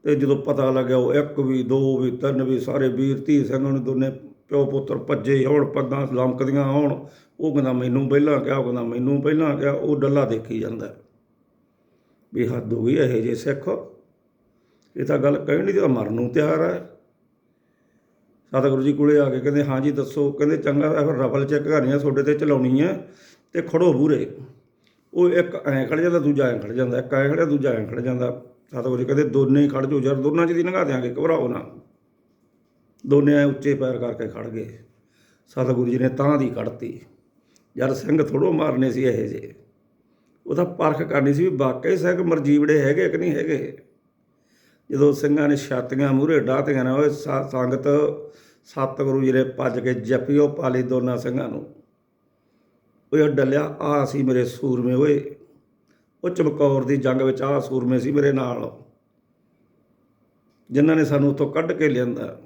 ਤੇ ਜਦੋਂ ਪਤਾ ਲੱਗਿਆ ਉਹ ਇੱਕ ਵੀ, ਦੋ ਵੀ, ਤਿੰਨ ਵੀ, ਸਾਰੇ ਵੀਰ, ਧੀ ਸਿੰਘਾਂ ਨੂੰ ਦੋਨੇ ਪਿਓ ਪੁੱਤਰ ਭੱਜੇ ਹੁਣ ਪੱਗਾਂ ਲਮਕਦੀਆਂ ਹੋਣ, ਉਹ ਕਹਿੰਦਾ ਮੈਨੂੰ ਪਹਿਲਾਂ ਕਿਹਾ, ਉਹ ਕਹਿੰਦਾ ਮੈਨੂੰ ਪਹਿਲਾਂ ਕਿਹਾ, ਉਹ ਡੱਲਾ ਦੇਖੀ ਜਾਂਦਾ। ਵੀ ਹੱਦ ਹੋ ਗਈ ਇਹ ਜੇ ਸਿੱਖ। ਇਹ ਤਾਂ ਗੱਲ ਕਹਿਣ ਦੀ ਤਾਂ ਮਰਨ ਨੂੰ ਤਿਆਰ ਹੈ। ਸਤਿਗੁਰੂ ਜੀ ਕੋਲੇ ਆ ਕੇ ਕਹਿੰਦੇ, ਹਾਂ ਜੀ, ਦੱਸੋ। ਕਹਿੰਦੇ, ਚੰਗਾ ਫਿਰ ਰਫਲ ਚੈੱਕ ਕਰਨੀਆਂ ਤੁਹਾਡੇ ਤੇ ਚਲਾਉਣੀ ਹੈ ਤੇ ਖੜੋ ਬੂਰੇ। ਉਹ ਇੱਕ ਐਂ ਖੜ ਜਾਂਦਾ, ਦੂਜਾ ਐਂ ਖੜ ਜਾਂਦਾ, ਇੱਕ ਐਂ ਖੜਿਆ ਦੂਜਾ ਐਂ ਖੜ ਜਾਂਦਾ। ਸਤਿਗੁਰੂ ਜੀ ਕਹਿੰਦੇ ਦੋਨੇ ਹੀ ਖੜ ਜਾਓ ਯਾਰ ਦੋਨਾਂ 'ਚ ਦੀ ਲੰਘਾ ਦਿਆਂਗੇ, ਘਬਰਾਓ ਨਾ। ਦੋਨੇ ਉੱਚੇ ਪੈਰ ਕਰਕੇ ਖੜ ਗਏ। ਸਤਿਗੁਰੂ ਜੀ ਨੇ ਤਾਂ ਦੀ ਕੱਢਤੀ। ਯਾਰ ਸਿੰਘ ਥੋੜੋ ਮਾਰਨੇ ਸੀ ਇਹ ਜੇ ਤਾਂ ਪਰਖ ਕਰਨੀ ਸੀ ਵੀ ਵਾਕਈ ਸਿੰਘ ਮਰਜੀਵੜੇ ਹੈਗੇ ਕਿ ਨਹੀਂ ਹੈਗੇ। ਜਦੋਂ ਸਿੰਘਾਂ ਨੇ ਛਾਤੀਆਂ ਮੂਹਰੇ ਡਾਹਤੀਆਂ ਨੇ, ਓਏ ਸਾ- ਸੰਗਤ, ਸਤਿਗੁਰੂ ਜੀ ਨੇ ਭੱਜ ਕੇ ਜਪਿਓ ਪਾਲੀ ਦੋਨਾਂ ਸਿੰਘਾਂ ਨੂੰ। ਓਏ ਡੱਲਿਆ ਆ ਸੀ ਮੇਰੇ ਸੂਰਮੇ, ਓਏ। ਉਹ ਚਮਕੌਰ ਦੀ ਜੰਗ ਵਿੱਚ ਆ ਸੂਰਮੇ ਸੀ ਮੇਰੇ ਨਾਲ। ਜਿਨ੍ਹਾਂ ਨੇ ਸਾਨੂੰ ਉੱਥੋਂ ਕੱਢ ਕੇ ਲਿਆਂਦਾ।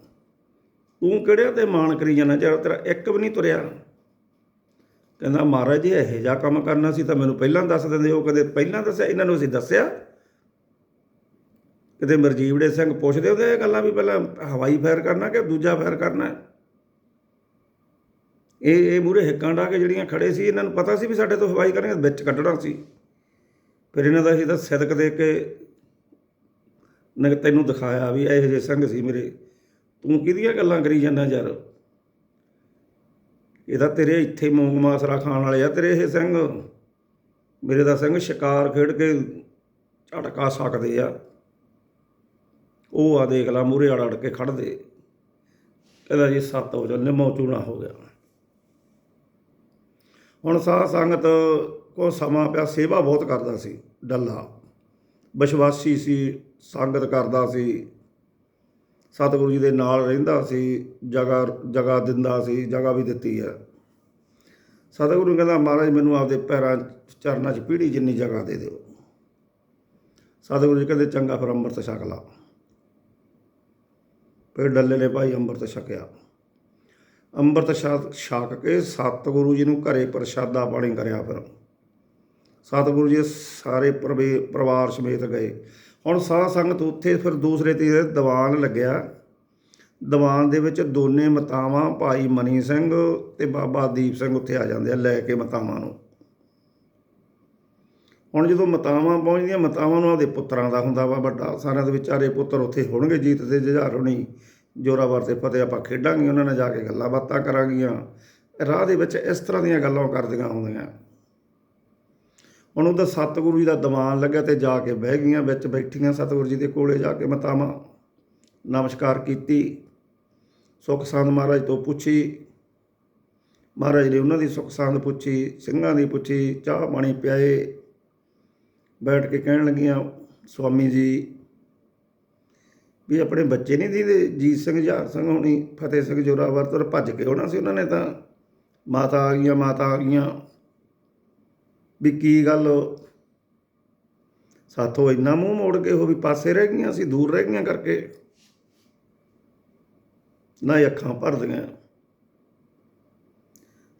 ਤੂੰ ਕਿਹੜਿਆਂ ਤੇ ਮਾਣ ਕਰੀ ਜਾਂਦਾ? ਜਿਹੜਾ ਤੇਰਾ ਇੱਕ ਵੀ ਨਹੀਂ ਤੁਰਿਆ। ਕਹਿੰਦਾ, ਮਹਾਰਾਜ ਜੀ, ਇਹੋ ਜਿਹਾ ਕੰਮ ਕਰਨਾ ਸੀ ਤਾਂ ਮੈਨੂੰ ਪਹਿਲਾਂ ਦੱਸ ਦਿੰਦੇ ਉਹ ਕਦੇ ਪਹਿਲਾਂ ਦੱਸਿਆ? ਇਹਨਾਂ ਨੂੰ ਅਸੀਂ ਦੱਸਿਆ। ਕਿਤੇ ਮਰਜੀਵੜੇ ਸਿੰਘ ਪੁੱਛਦੇ ਹੁੰਦੇ ਇਹ ਗੱਲਾਂ ਵੀ ਪਹਿਲਾਂ, ਹਵਾਈ ਫਾਇਰ ਕਰਨਾ ਕਿ ਦੂਜਾ ਫਾਇਰ ਕਰਨਾ? ਇਹ ਇਹ ਮੂਰੇ ਹਿੱਕਾਂ ਡਾ ਕੇ ਜਿਹੜੀਆਂ ਖੜੇ ਸੀ, ਇਹਨਾਂ ਨੂੰ ਪਤਾ ਸੀ ਵੀ ਸਾਡੇ ਤੋਂ ਹਵਾਈ ਕਰਨਗੇ, ਵਿੱਚ ਕੱਢਣਾ ਸੀ। ਫਿਰ ਇਹਨਾਂ ਦਾ ਅਸੀਂ ਤਾਂ ਸਿਦਕ ਦੇ ਕੇ ਨਗ ਤੈਨੂੰ ਦਿਖਾਇਆ ਵੀ ਇਹੋ ਜਿਹੇ ਸਿੰਘ ਸੀ ਮੇਰੇ। ਤੂੰ ਕਿਹਦੀਆਂ ਗੱਲਾਂ ਕਰੀ ਜਾਂਦਾ ਯਾਰ? ਇਹਦਾ ਤੇਰੇ ਇੱਥੇ ਮੂੰਗ ਮਾਸਰਾ ਖਾਣ ਵਾਲੇ ਆ ਤੇਰੇ ਇਹ ਸਿੰਘ ਮੇਰੇ ਦਾ ਸਿੰਘ ਸ਼ਿਕਾਰ ਖੇਡ ਕੇ ਝਟਕਾ ਸਕਦੇ ਆ। ਉਹ ਆ ਦੇਖ ਲਾ ਮੂਰੇ ਅੜ ਅੜ ਕੇ ਖੜਦੇ ਕਹਿੰਦਾ ਜੀ ਸੱਤ ਹੋ ਜਾ, ਨਿਮੋ ਚੂਣਾ ਹੋ ਗਿਆ। ਹੁਣ ਸਾਧ ਸੰਗਤ ਕੋ ਸਮਾਂ ਪਿਆ, ਸੇਵਾ ਬਹੁਤ ਕਰਦਾ ਸੀ। ਡੱਲਾ। ਵਿਸ਼ਵਾਸੀ ਸੀ, ਸੰਗਤ ਕਰਦਾ ਸੀ। ਸਤਿਗੁਰੂ ਜੀ ਦੇ ਨਾਲ ਰਹਿੰਦਾ ਸੀ ਜਗ੍ਹਾ ਜਗ੍ਹਾ ਦਿੰਦਾ ਸੀ ਜਗ੍ਹਾ ਵੀ ਦਿੱਤੀ ਹੈ। ਸਤਿਗੁਰੂ ਕਹਿੰਦਾ, ਮਹਾਰਾਜ, ਮੈਨੂੰ ਆਪਦੇ ਪੈਰਾਂ ਚਰਨਾਂ 'ਚ ਪੀੜੀ ਜਿੰਨੀ ਜਗ੍ਹਾ ਦੇ ਦਿਓ। ਸਤਿਗੁਰੂ ਜੀ ਕਹਿੰਦੇ, ਚੰਗਾ ਫਿਰ ਅੰਮ੍ਰਿਤ ਛਕ ਲਾ। ਫਿਰ ਡੱਲੇ ਨੇ ਭਾਈ ਅੰਮ੍ਰਿਤ ਛਕਿਆ। ਅੰਮ੍ਰਿਤ ਛਕ ਛਕ ਕੇ ਸਤਿਗੁਰੂ ਜੀ ਨੂੰ ਘਰੇ ਪ੍ਰਸ਼ਾਦਾ ਪਾਣੀ ਕਰਿਆ ਫਿਰ। ਸਤਿਗੁਰੂ ਜੀ ਸਾਰੇ ਪਰਵੇ ਪਰਿਵਾਰ ਸਮੇਤ ਗਏ। ਹੁਣ ਸਾਧ ਸੰਗਤ ਉੱਥੇ ਫਿਰ ਦੂਸਰੇ ਤੀਸਰੇ ਦੀਵਾਨ ਲੱਗਿਆ। ਦੀਵਾਨ ਦੇ ਵਿੱਚ ਦੋਨੇ ਮਤਾਵਾਂ, ਭਾਈ ਮਨੀ ਸਿੰਘ ਤੇ ਬਾਬਾ ਦੀਪ ਸਿੰਘ ਉੱਥੇ ਆ ਜਾਂਦੇ ਆ ਲੈ ਕੇ ਮਤਾਵਾਂ ਨੂੰ। ਹੁਣ ਜਦੋਂ ਮਤਾਵਾਂ ਪਹੁੰਚਦੀਆਂ, ਮਤਾਵਾਂ ਨੂੰ ਆਪਦੇ ਪੁੱਤਰਾਂ ਦਾ ਹੁੰਦਾ ਵਾ ਵੱਡਾ। ਸਾਰਿਆਂ ਦੇ ਵਿਚਾਰੇ ਪੁੱਤਰ ਉੱਥੇ ਹੋਣਗੇ, ਜੀਤ ਦੇ ਜੁਝਾਰ ਹੋਣੀ, ਜੋਰਾਵਰ ਤੇ ਫਤਿਹ ਆਪਾਂ ਖੇਡਾਂਗੇ, ਉਹਨਾਂ ਨਾਲ ਜਾ ਕੇ ਗੱਲਾਂ ਬਾਤਾਂ ਕਰਾਂਗੀਆਂ। ਰਾਹ ਦੇ ਵਿੱਚ ਇਸ ਤਰ੍ਹਾਂ ਦੀਆਂ ਗੱਲਾਂ ਕਰਦੀਆਂ ਹੁੰਦੀਆਂ। ਹੁਣ ਉਹਦਾ ਸਤਿਗੁਰੂ ਜੀ ਦਾ ਦੀਵਾਨ ਲੱਗਾ ਤੇ ਜਾ ਕੇ ਬਹਿ ਗਈਆਂ, ਵਿੱਚ ਬੈਠੀਆਂ ਸਤਿਗੁਰੂ ਜੀ ਦੇ ਕੋਲੇ ਜਾ ਕੇ ਮਤਾਵਾਂ ਨਮਸਕਾਰ ਕੀਤੀ। ਸੁਖ ਸੰਦ ਮਹਾਰਾਜ ਤੋਂ ਪੁੱਛੀ। ਮਹਾਰਾਜ ਨੇ ਉਹਨਾਂ ਦੀ ਸੁਖ ਸੰਦ ਪੁੱਛੀ, ਸਿੰਘਾਂ ਦੀ ਪੁੱਛੀ, ਚਾਹ ਪਾਣੀ ਪਿਆਏ। ਬੈਠ ਕੇ ਕਹਿਣ ਲੱਗੀਆਂ ਸਵਾਮੀ ਜੀ, ਵੀ ਆਪਣੇ ਬੱਚੇ ਨਹੀਂ ਦੀਦੇ? ਜੀਤ ਸਿੰਘ, ਜਹਾਰ ਸਿੰਘ ਹੋਣੀ, ਫਤਿਹ ਸਿੰਘ ਜੋਰਾਵਰ ਤੋਂ ਭੱਜ ਕੇ ਆਉਣਾ ਸੀ ਉਹਨਾਂ ਨੇ ਤਾਂ। ਮਾਤਾ ਆ ਗਈਆਂ, ਮਾਤਾ ਆ ਗਈਆਂ। ਵੀ ਕੀ ਗੱਲ? ਸਾਥੋਂ ਇੰਨਾ ਮੂੰਹ ਮੋੜ ਕੇ ਉਹ ਵੀ ਪਾਸੇ ਰਹਿ ਗਈਆਂ ਸੀ, ਦੂਰ ਰਹਿ ਗਈਆਂ ਕਰਕੇ। ਨਾ ਹੀ ਅੱਖਾਂ ਭਰਦੀਆਂ।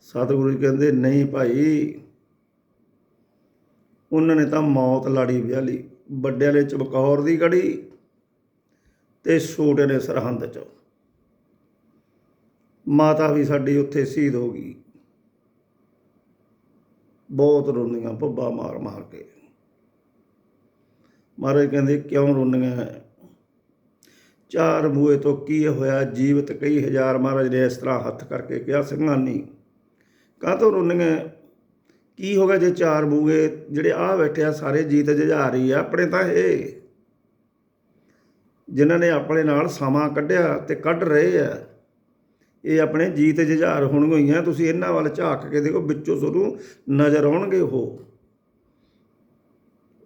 ਸਤਿਗੁਰੂ ਜੀ ਕਹਿੰਦੇ, ਨਹੀਂ ਭਾਈ, ਉਹਨਾਂ ਨੇ ਤਾਂ ਮੌਤ ਲਾੜੀ ਵਿਆਹ ਲਈ ਵੱਡਿਆਂ ਨੇ ਚਮਕੌਰ ਦੀ ਗੜੀ ਤੇ ਛੋਟੇ ਨੇ ਸਰਹੰਦ ਚ। ਮਾਤਾ ਵੀ ਸਾਡੀ ਉੱਥੇ ਸ਼ਹੀਦ ਹੋ ਗਈ। ਬਹੁਤ ਰੋਂਦੀਆਂ, ਭੁੱਬਾ ਮਾਰ ਮਾਰ ਕੇ। ਮਹਾਰਾਜ ਕਹਿੰਦੇ, ਕਿਉਂ ਰੋਂਦੀਆਂ? ਚਾਰ ਮੂਏ ਤੋਂ ਕੀ ਹੋਇਆ? ਜੀਵਤ ਕਈ ਹਜ਼ਾਰ ਮਹਾਰਾਜ ਨੇ ਇਸ ਤਰ੍ਹਾਂ ਹੱਥ ਕਰਕੇ ਕਿਹਾ ਸਿੰਘਾਂ ਨਹੀਂ ਕਾਹ ਤੋਂ ਰੋਂਦੀਆਂ? ਕੀ ਹੋ ਗਿਆ ਜੇ ਚਾਰ ਬੂਗੇ ਜਿਹੜੇ ਆ ਬੈਠੇ ਆ, ਸਾਰੇ ਜੀਤ ਜੁਝਾਰੀ ਆ, ਆਪਣੇ ਤਾਂ ਇਹ। ਜਿਨ੍ਹਾਂ ਨੇ ਆਪਣੇ ਨਾਲ ਸਮਾਂ ਕੱਢਿਆ ਤੇ ਕੱਢ ਰਹੇ ਆ। ਇਹ ਆਪਣੇ ਜੀਤ ਜੁਝਾਰ ਹੁਣ ਹੋਈਆਂ ਤੁਸੀਂ ਇਹਨਾਂ ਵੱਲ ਝਾਕ ਕੇ ਦੇਖੋ, ਵਿੱਚੋਂ ਤੁਹਾਨੂੰ ਨਜ਼ਰ ਆਉਣਗੇ ਉਹ।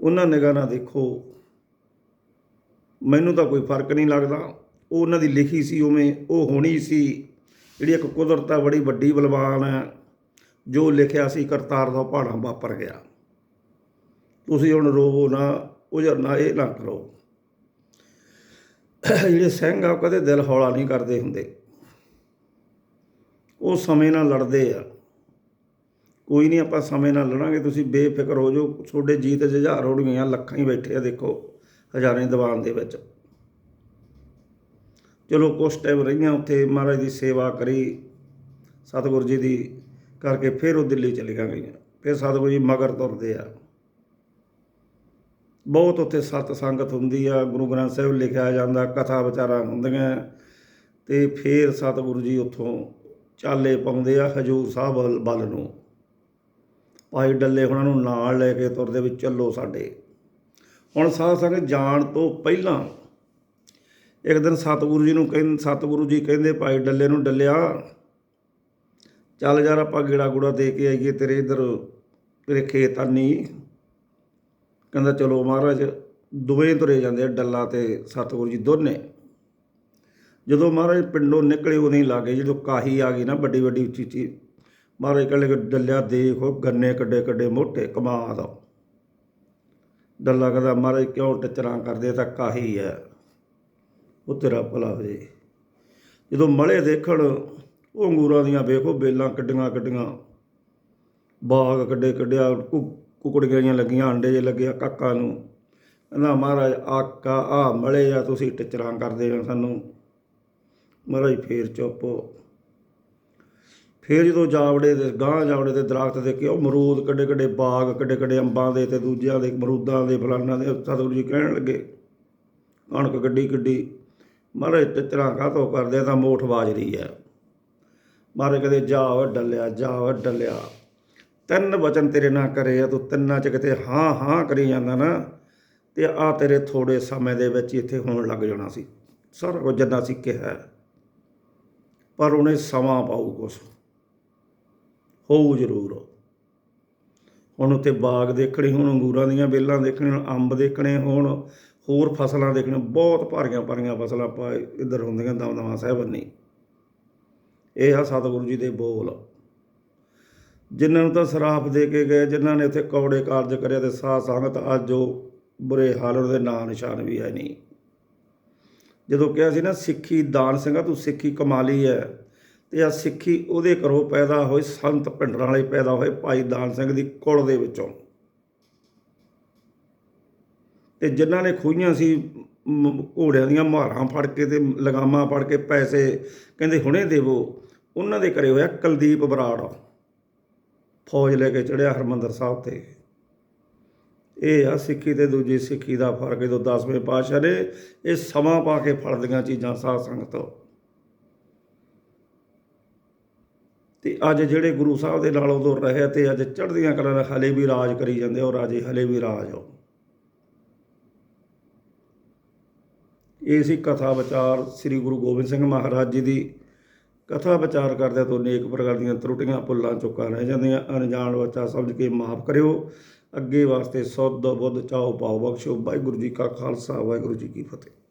ਉਹਨਾਂ ਨਿਗਾਹ ਨਾਲ ਦੇਖੋ। ਮੈਨੂੰ ਤਾਂ ਕੋਈ ਫ਼ਰਕ ਨਹੀਂ ਲੱਗਦਾ। ਉਹ ਉਹਨਾਂ ਦੀ ਲਿਖੀ ਸੀ ਉਵੇਂ, ਉਹ ਹੋਣੀ ਸੀ। ਜਿਹੜੀ ਇੱਕ ਕੁਦਰਤ ਆ, ਬੜੀ ਵੱਡੀ ਬਲਵਾਨ ਹੈ ਜੋ ਲਿਖਿਆ ਸੀ ਕਰਤਾਰ ਦਾ ਪਹਾੜਾ ਵਾਪਰ ਗਿਆ। ਤੁਸੀਂ ਹੁਣ ਰੋਵੋ ਨਾ, ਉਜਰ ਨਾ, ਇਹ ਨਾ ਕਰੋ। ਜਿਹੜੇ ਸਿੰਘ ਆ, ਉਹ ਕਦੇ ਦਿਲ ਹੌਲਾ ਨਹੀਂ ਕਰਦੇ ਹੁੰਦੇ। ਉਹ ਸਮੇਂ ਨਾਲ ਲੜਦੇ ਆ। ਕੋਈ ਨਹੀਂ ਆਪਾਂ ਸਮੇਂ ਨਾਲ ਲੜਾਂਗੇ। ਤੁਸੀਂ ਬੇਫਿਕਰ ਹੋ ਜਾਓ। ਤੁਹਾਡੇ ਜੀਤ ਜਜ਼ਾਰ ਹੋ ਗਈਆਂ ਲੱਖਾਂ ਹੀ ਬੈਠੇ ਆ ਦੇਖੋ, ਹਜ਼ਾਰਾਂ ਦੀਵਾਨ ਦੇ ਵਿੱਚ। ਚਲੋ, ਕੁਛ ਟਾਈਮ ਰਹੀਆਂ ਉੱਥੇ। ਮਹਾਰਾਜ ਦੀ ਸੇਵਾ ਕਰੀ। ਸਤਿਗੁਰੂ ਜੀ ਦੀ ਕਰਕੇ ਫਿਰ ਉਹ ਦਿੱਲੀ ਚਲੀਆਂ ਗਈਆਂ। ਫਿਰ ਸਤਿਗੁਰੂ ਜੀ ਮਗਰ ਤੁਰਦੇ ਆ। ਬਹੁਤ ਉੱਥੇ ਸਤ ਸੰਗਤ ਹੁੰਦੀ ਆ। ਗੁਰੂ ਗ੍ਰੰਥ ਸਾਹਿਬ ਲਿਖਿਆ ਜਾਂਦਾ। ਕਥਾ ਵਿਚਾਰਾਂ ਹੁੰਦੀਆਂ। ਤੇ ਫਿਰ ਸਤਿਗੁਰੂ ਜੀ ਉੱਥੋਂ ਚਾਲੇ ਪਾਉਂਦੇ ਆ ਹਜੂਰ ਸਾਹਿਬ ਵੱਲ- ਵੱਲ ਨੂੰ। ਭਾਈ ਡੱਲੇ ਉਹਨਾਂ ਨੂੰ ਨਾਲ ਲੈ ਕੇ ਤੁਰਦੇ ਵੀ ਚੱਲੋ ਸਾਡੇ। ਹੁਣ ਸਾਧ ਸੰਗਤ ਜਾਣ ਤੋਂ ਪਹਿਲਾਂ ਇੱਕ ਦਿਨ ਸਤਿਗੁਰੂ ਜੀ ਨੂੰ ਕਹਿੰਦੇ ਸਤਿਗੁਰੂ ਜੀ ਕਹਿੰਦੇ ਭਾਈ ਡੱਲੇ ਨੂੰ, ਡੱਲਿਆ, ਚੱਲ ਯਾਰ ਆਪਾਂ ਗੇੜਾ ਗੂੜਾ ਦੇ ਕੇ ਆਈਏ ਤੇਰੇ ਇਧਰ, ਤੇਰੇ ਖੇਤ ਆਨੀ ਕਹਿੰਦਾ, ਚਲੋ ਮਹਾਰਾਜ, ਦੋਵੇਂ ਤੁਰੇ ਜਾਂਦੇ ਆ ਡੱਲਾ ਤੇ ਸਤਿਗੁਰੂ ਜੀ ਦੋਨੇ। ਜਦੋਂ ਮਹਾਰਾਜ ਪਿੰਡੋਂ ਨਿਕਲੇ, ਉਦੋਂ ਹੀ ਲਾਗੇ ਜਦੋਂ ਕਾਹੀ ਆ ਗਈ ਨਾ, ਵੱਡੀ ਵੱਡੀ ਉੱਚੀ ਉੱਚੀ। ਮਹਾਰਾਜ ਕਹਿੰਦੇ ਡੱਲਿਆ ਦੇਖੋ ਗੰਨੇ ਕੱਡੇ ਕੱਡੇ ਮੋਟੇ, ਕਮਾਦ ਡੱਲਾ ਕਹਿੰਦਾ, ਮਹਾਰਾਜ ਕਿਉਂ ਟਚਰਾਂ ਕਰਦੇ ਤਾਂ ਕਾਹੀ ਹੈ ਉਹ ਤੇਰਾ ਭਲਾ ਹੋ ਜੇ। ਜਦੋਂ ਮਲੇ ਦੇਖਣ, ਉਹ ਅੰਗੂਰਾਂ ਦੀਆਂ ਵੇਖੋ, ਬੇਲਾਂ ਕੱਡੀਆਂ ਕੱਡੀਆਂ, ਬਾਗ ਕੱਡੇ ਕੱਢਿਆ, ਕੁ- ਕੁਕੜੀਆਂ ਜਿਹੀਆਂ ਲੱਗੀਆਂ, ਅੰਡੇ ਜੇ ਲੱਗਿਆ ਕਾਕਾ ਨੂੰ। ਕਹਿੰਦਾ, ਮਹਾਰਾਜ ਆਕਾ ਆ ਮਲੇ ਆ, ਤੁਸੀਂ ਟਚਰਾਂ ਕਰਦੇ ਹੋ ਸਾਨੂੰ। ਮਹਾਰਾਜ ਫੇਰ ਚੁੱਪ। ਫੇਰ ਜਦੋਂ ਜਾਵੜੇ ਦੇ ਗਾਂ ਜਾਵੜੇ ਦੇ ਦਰਖਤ ਦੇਖੇ, ਉਹ ਮਰੂਦ ਕੱਡੇ ਕੱਡੇ ਬਾਗ ਕੱਡੇ ਕੱਡੇ ਅੰਬਾਂ ਦੇ ਤੇ ਦੂਜਿਆਂ ਦੇ ਮਰੂਦਾਂ ਦੇ, ਫਲਾਨਾਂ ਦੇ, ਸਤਿਗੁਰੂ ਜੀ ਕਹਿਣ ਲੱਗੇ, ਕਣਕ ਗੱਡੀ ਗੱਡੀ ਮਹਾਰਾਜ ਤੇ ਟਚਰਾਂ ਕਾਹਤੋਂ ਕਰਦੇ ਆ, ਤਾਂ ਮੋਠ ਬਾਜਰੀ ਹੈ। ਮਹਾਰਾਜ ਕਹਿੰਦੇ ਜਾ ਓ ਡੱਲਿਆ ਜਾ ਓ ਡੱਲਿਆ। ਤਿੰਨ ਵਚਨ ਤੇਰੇ ਨਾਲ ਕਰੇ ਆ, ਤੂੰ ਤਿੰਨਾਂ ਚ ਕਿਤੇ ਹਾਂ ਹਾਂ ਕਰੀ ਜਾਂਦਾ ਨਾ, ਤੇ ਆ ਤੇਰੇ ਥੋੜੇ ਸਮੇਂ ਦੇ ਵਿੱਚ ਇੱਥੇ ਹੋਣ ਲੱਗ ਜਾਣਾ ਸੀ। ਸਾਰਾ ਕੁਝ ਜੰਨਾ ਸੀ ਕਿਹਾ। ਪਰ ਉਹਨੇ ਸਮਾਂ ਪਾਊ ਕੁਛ। ਹੋਊ ਜ਼ਰੂਰ। ਹੁਣ ਉੱਤੇ ਬਾਗ ਦੇਖਣੇ, ਹੁਣ ਅੰਗੂਰਾਂ ਦੀਆਂ ਬੇਲਾਂ ਦੇਖਣੇ, ਹੁਣ ਅੰਬ ਦੇਖਣੇ, ਹੁਣ ਹੋਰ ਫਸਲਾਂ ਦੇਖਣੇ ਬਹੁਤ ਭਾਰੀਆਂ ਭਾਰੀਆਂ ਫਸਲਾਂ ਆਪਾਂ ਇੱਧਰ ਹੁੰਦੀਆਂ, ਦਮਦਮਾ ਸਾਹਿਬ ਨਹੀਂ ਇਹ ਆ ਸਤਿਗੁਰੂ ਜੀ ਦੇ ਬੋਲ। ਜਿਨ੍ਹਾਂ ਨੂੰ ਤਾਂ ਸਰਾਪ ਦੇ ਕੇ ਗਏ, ਜਿਨ੍ਹਾਂ ਨੇ ਉੱਥੇ ਕੌੜੇ ਕਾਰਜ ਕਰਿਆ ਤੇ ਸਾਧ ਸੰਗਤ ਅੱਜ ਉਹ ਬੁਰੇ ਹਾਲ ਦੇ ਨਾਂ ਨਿਸ਼ਾਨ ਵੀ ਹੈ ਨਹੀਂ। ਜਦੋਂ ਕਿਹਾ ਸੀ ਨਾ, ਸਿੱਖੀ ਦਾਨ ਸਿੰਘਾ ਤੂੰ ਸਿੱਖੀ ਕਮਾਲੀ ਹੈ ਤੇ ਆ ਸਿੱਖੀ ਉਹਦੇ ਘਰੋਂ ਪੈਦਾ ਹੋਈ ਸੰਤ ਭਿੰਡਰਾਂ ਵਾਲੇ ਪੈਦਾ ਹੋਏ ਭਾਈ ਦਾਨ ਸਿੰਘ ਦੀ ਕੁਲ ਦੇ ਵਿੱਚੋਂ। ਤੇ ਜਿਨ੍ਹਾਂ ਨੇ ਖੋਈਆਂ ਸੀ ਘੋੜਿਆਂ ਦੀਆਂ ਮਾਰਾਂ ਫੜ ਕੇ ਤੇ ਲਗਾਮਾਂ ਫੜ ਕੇ ਪੈਸੇ, ਕਹਿੰਦੇ ਹੁਣੇ ਦੇਵੋ। ਉਹਨਾਂ ਦੇ ਘਰੇ ਹੋਇਆ ਕੁਲਦੀਪ ਬਰਾੜ। ਫੌਜ ਲੈ ਕੇ ਚੜਿਆ ਹਰਮੰਦਰ ਸਾਹਿਬ ਤੇ। ਇਹ ਆ ਸਿੱਖੀ ਤੇ ਦੂਜੀ ਸਿੱਖੀ ਦਾ ਫ਼ਰਕ ਜਦੋਂ 10ਵੇਂ ਪਾਤਸ਼ਾਹ ਨੇ, ਇਹ ਸਮਾਂ ਪਾ ਕੇ ਫੜਦੀਆਂ ਚੀਜ਼ਾਂ, ਸਾਧ ਸੰਗਤ। ਤੇ ਅੱਜ ਜਿਹੜੇ ਗੁਰੂ ਸਾਹਿਬ ਦੇ ਨਾਲ ਉਦੋਂ ਰਹੇ ਤੇ ਅੱਜ ਚੜ੍ਹਦੀਆਂ ਕਲਾਂ ਨਾਲ ਹਲੇ ਵੀ ਰਾਜ ਕਰੀ ਜਾਂਦੇ ਉਹ ਰਾਜੇ ਹਲੇ ਵੀ ਰਾਜ ਹੋ ਇਹ ਸੀ ਕਥਾ ਵਿਚਾਰ ਸ੍ਰੀ ਗੁਰੂ ਗੋਬਿੰਦ ਸਿੰਘ ਮਹਾਰਾਜ ਜੀ ਦੀ। ਕਥਾ ਵਿਚਾਰ ਕਰਦਿਆਂ ਤੋਂ ਨੇਕ ਪ੍ਰਕਾਰ ਦੀਆਂ ਤਰੁੱਟੀਆਂ ਭੁੱਲਾਂ ਚੁੱਕਾਂ ਰਹਿ ਜਾਂਦੀਆਂ, ਅਣਜਾਣ ਬੱਚਾ ਸਮਝ ਕੇ ਮਾਫ ਕਰਿਓ। ਅੱਗੇ ਵਾਸਤੇ ਸੁੱਧ ਬੁੱਧ ਚਾਓ ਪਾਓ ਬਖਸ਼ੋ। ਵਾਹਿਗੁਰੂ ਜੀ ਕਾ ਖਾਲਸਾ, ਵਾਹਿਗੁਰੂ ਜੀ ਕੀ ਫਤਿਹ।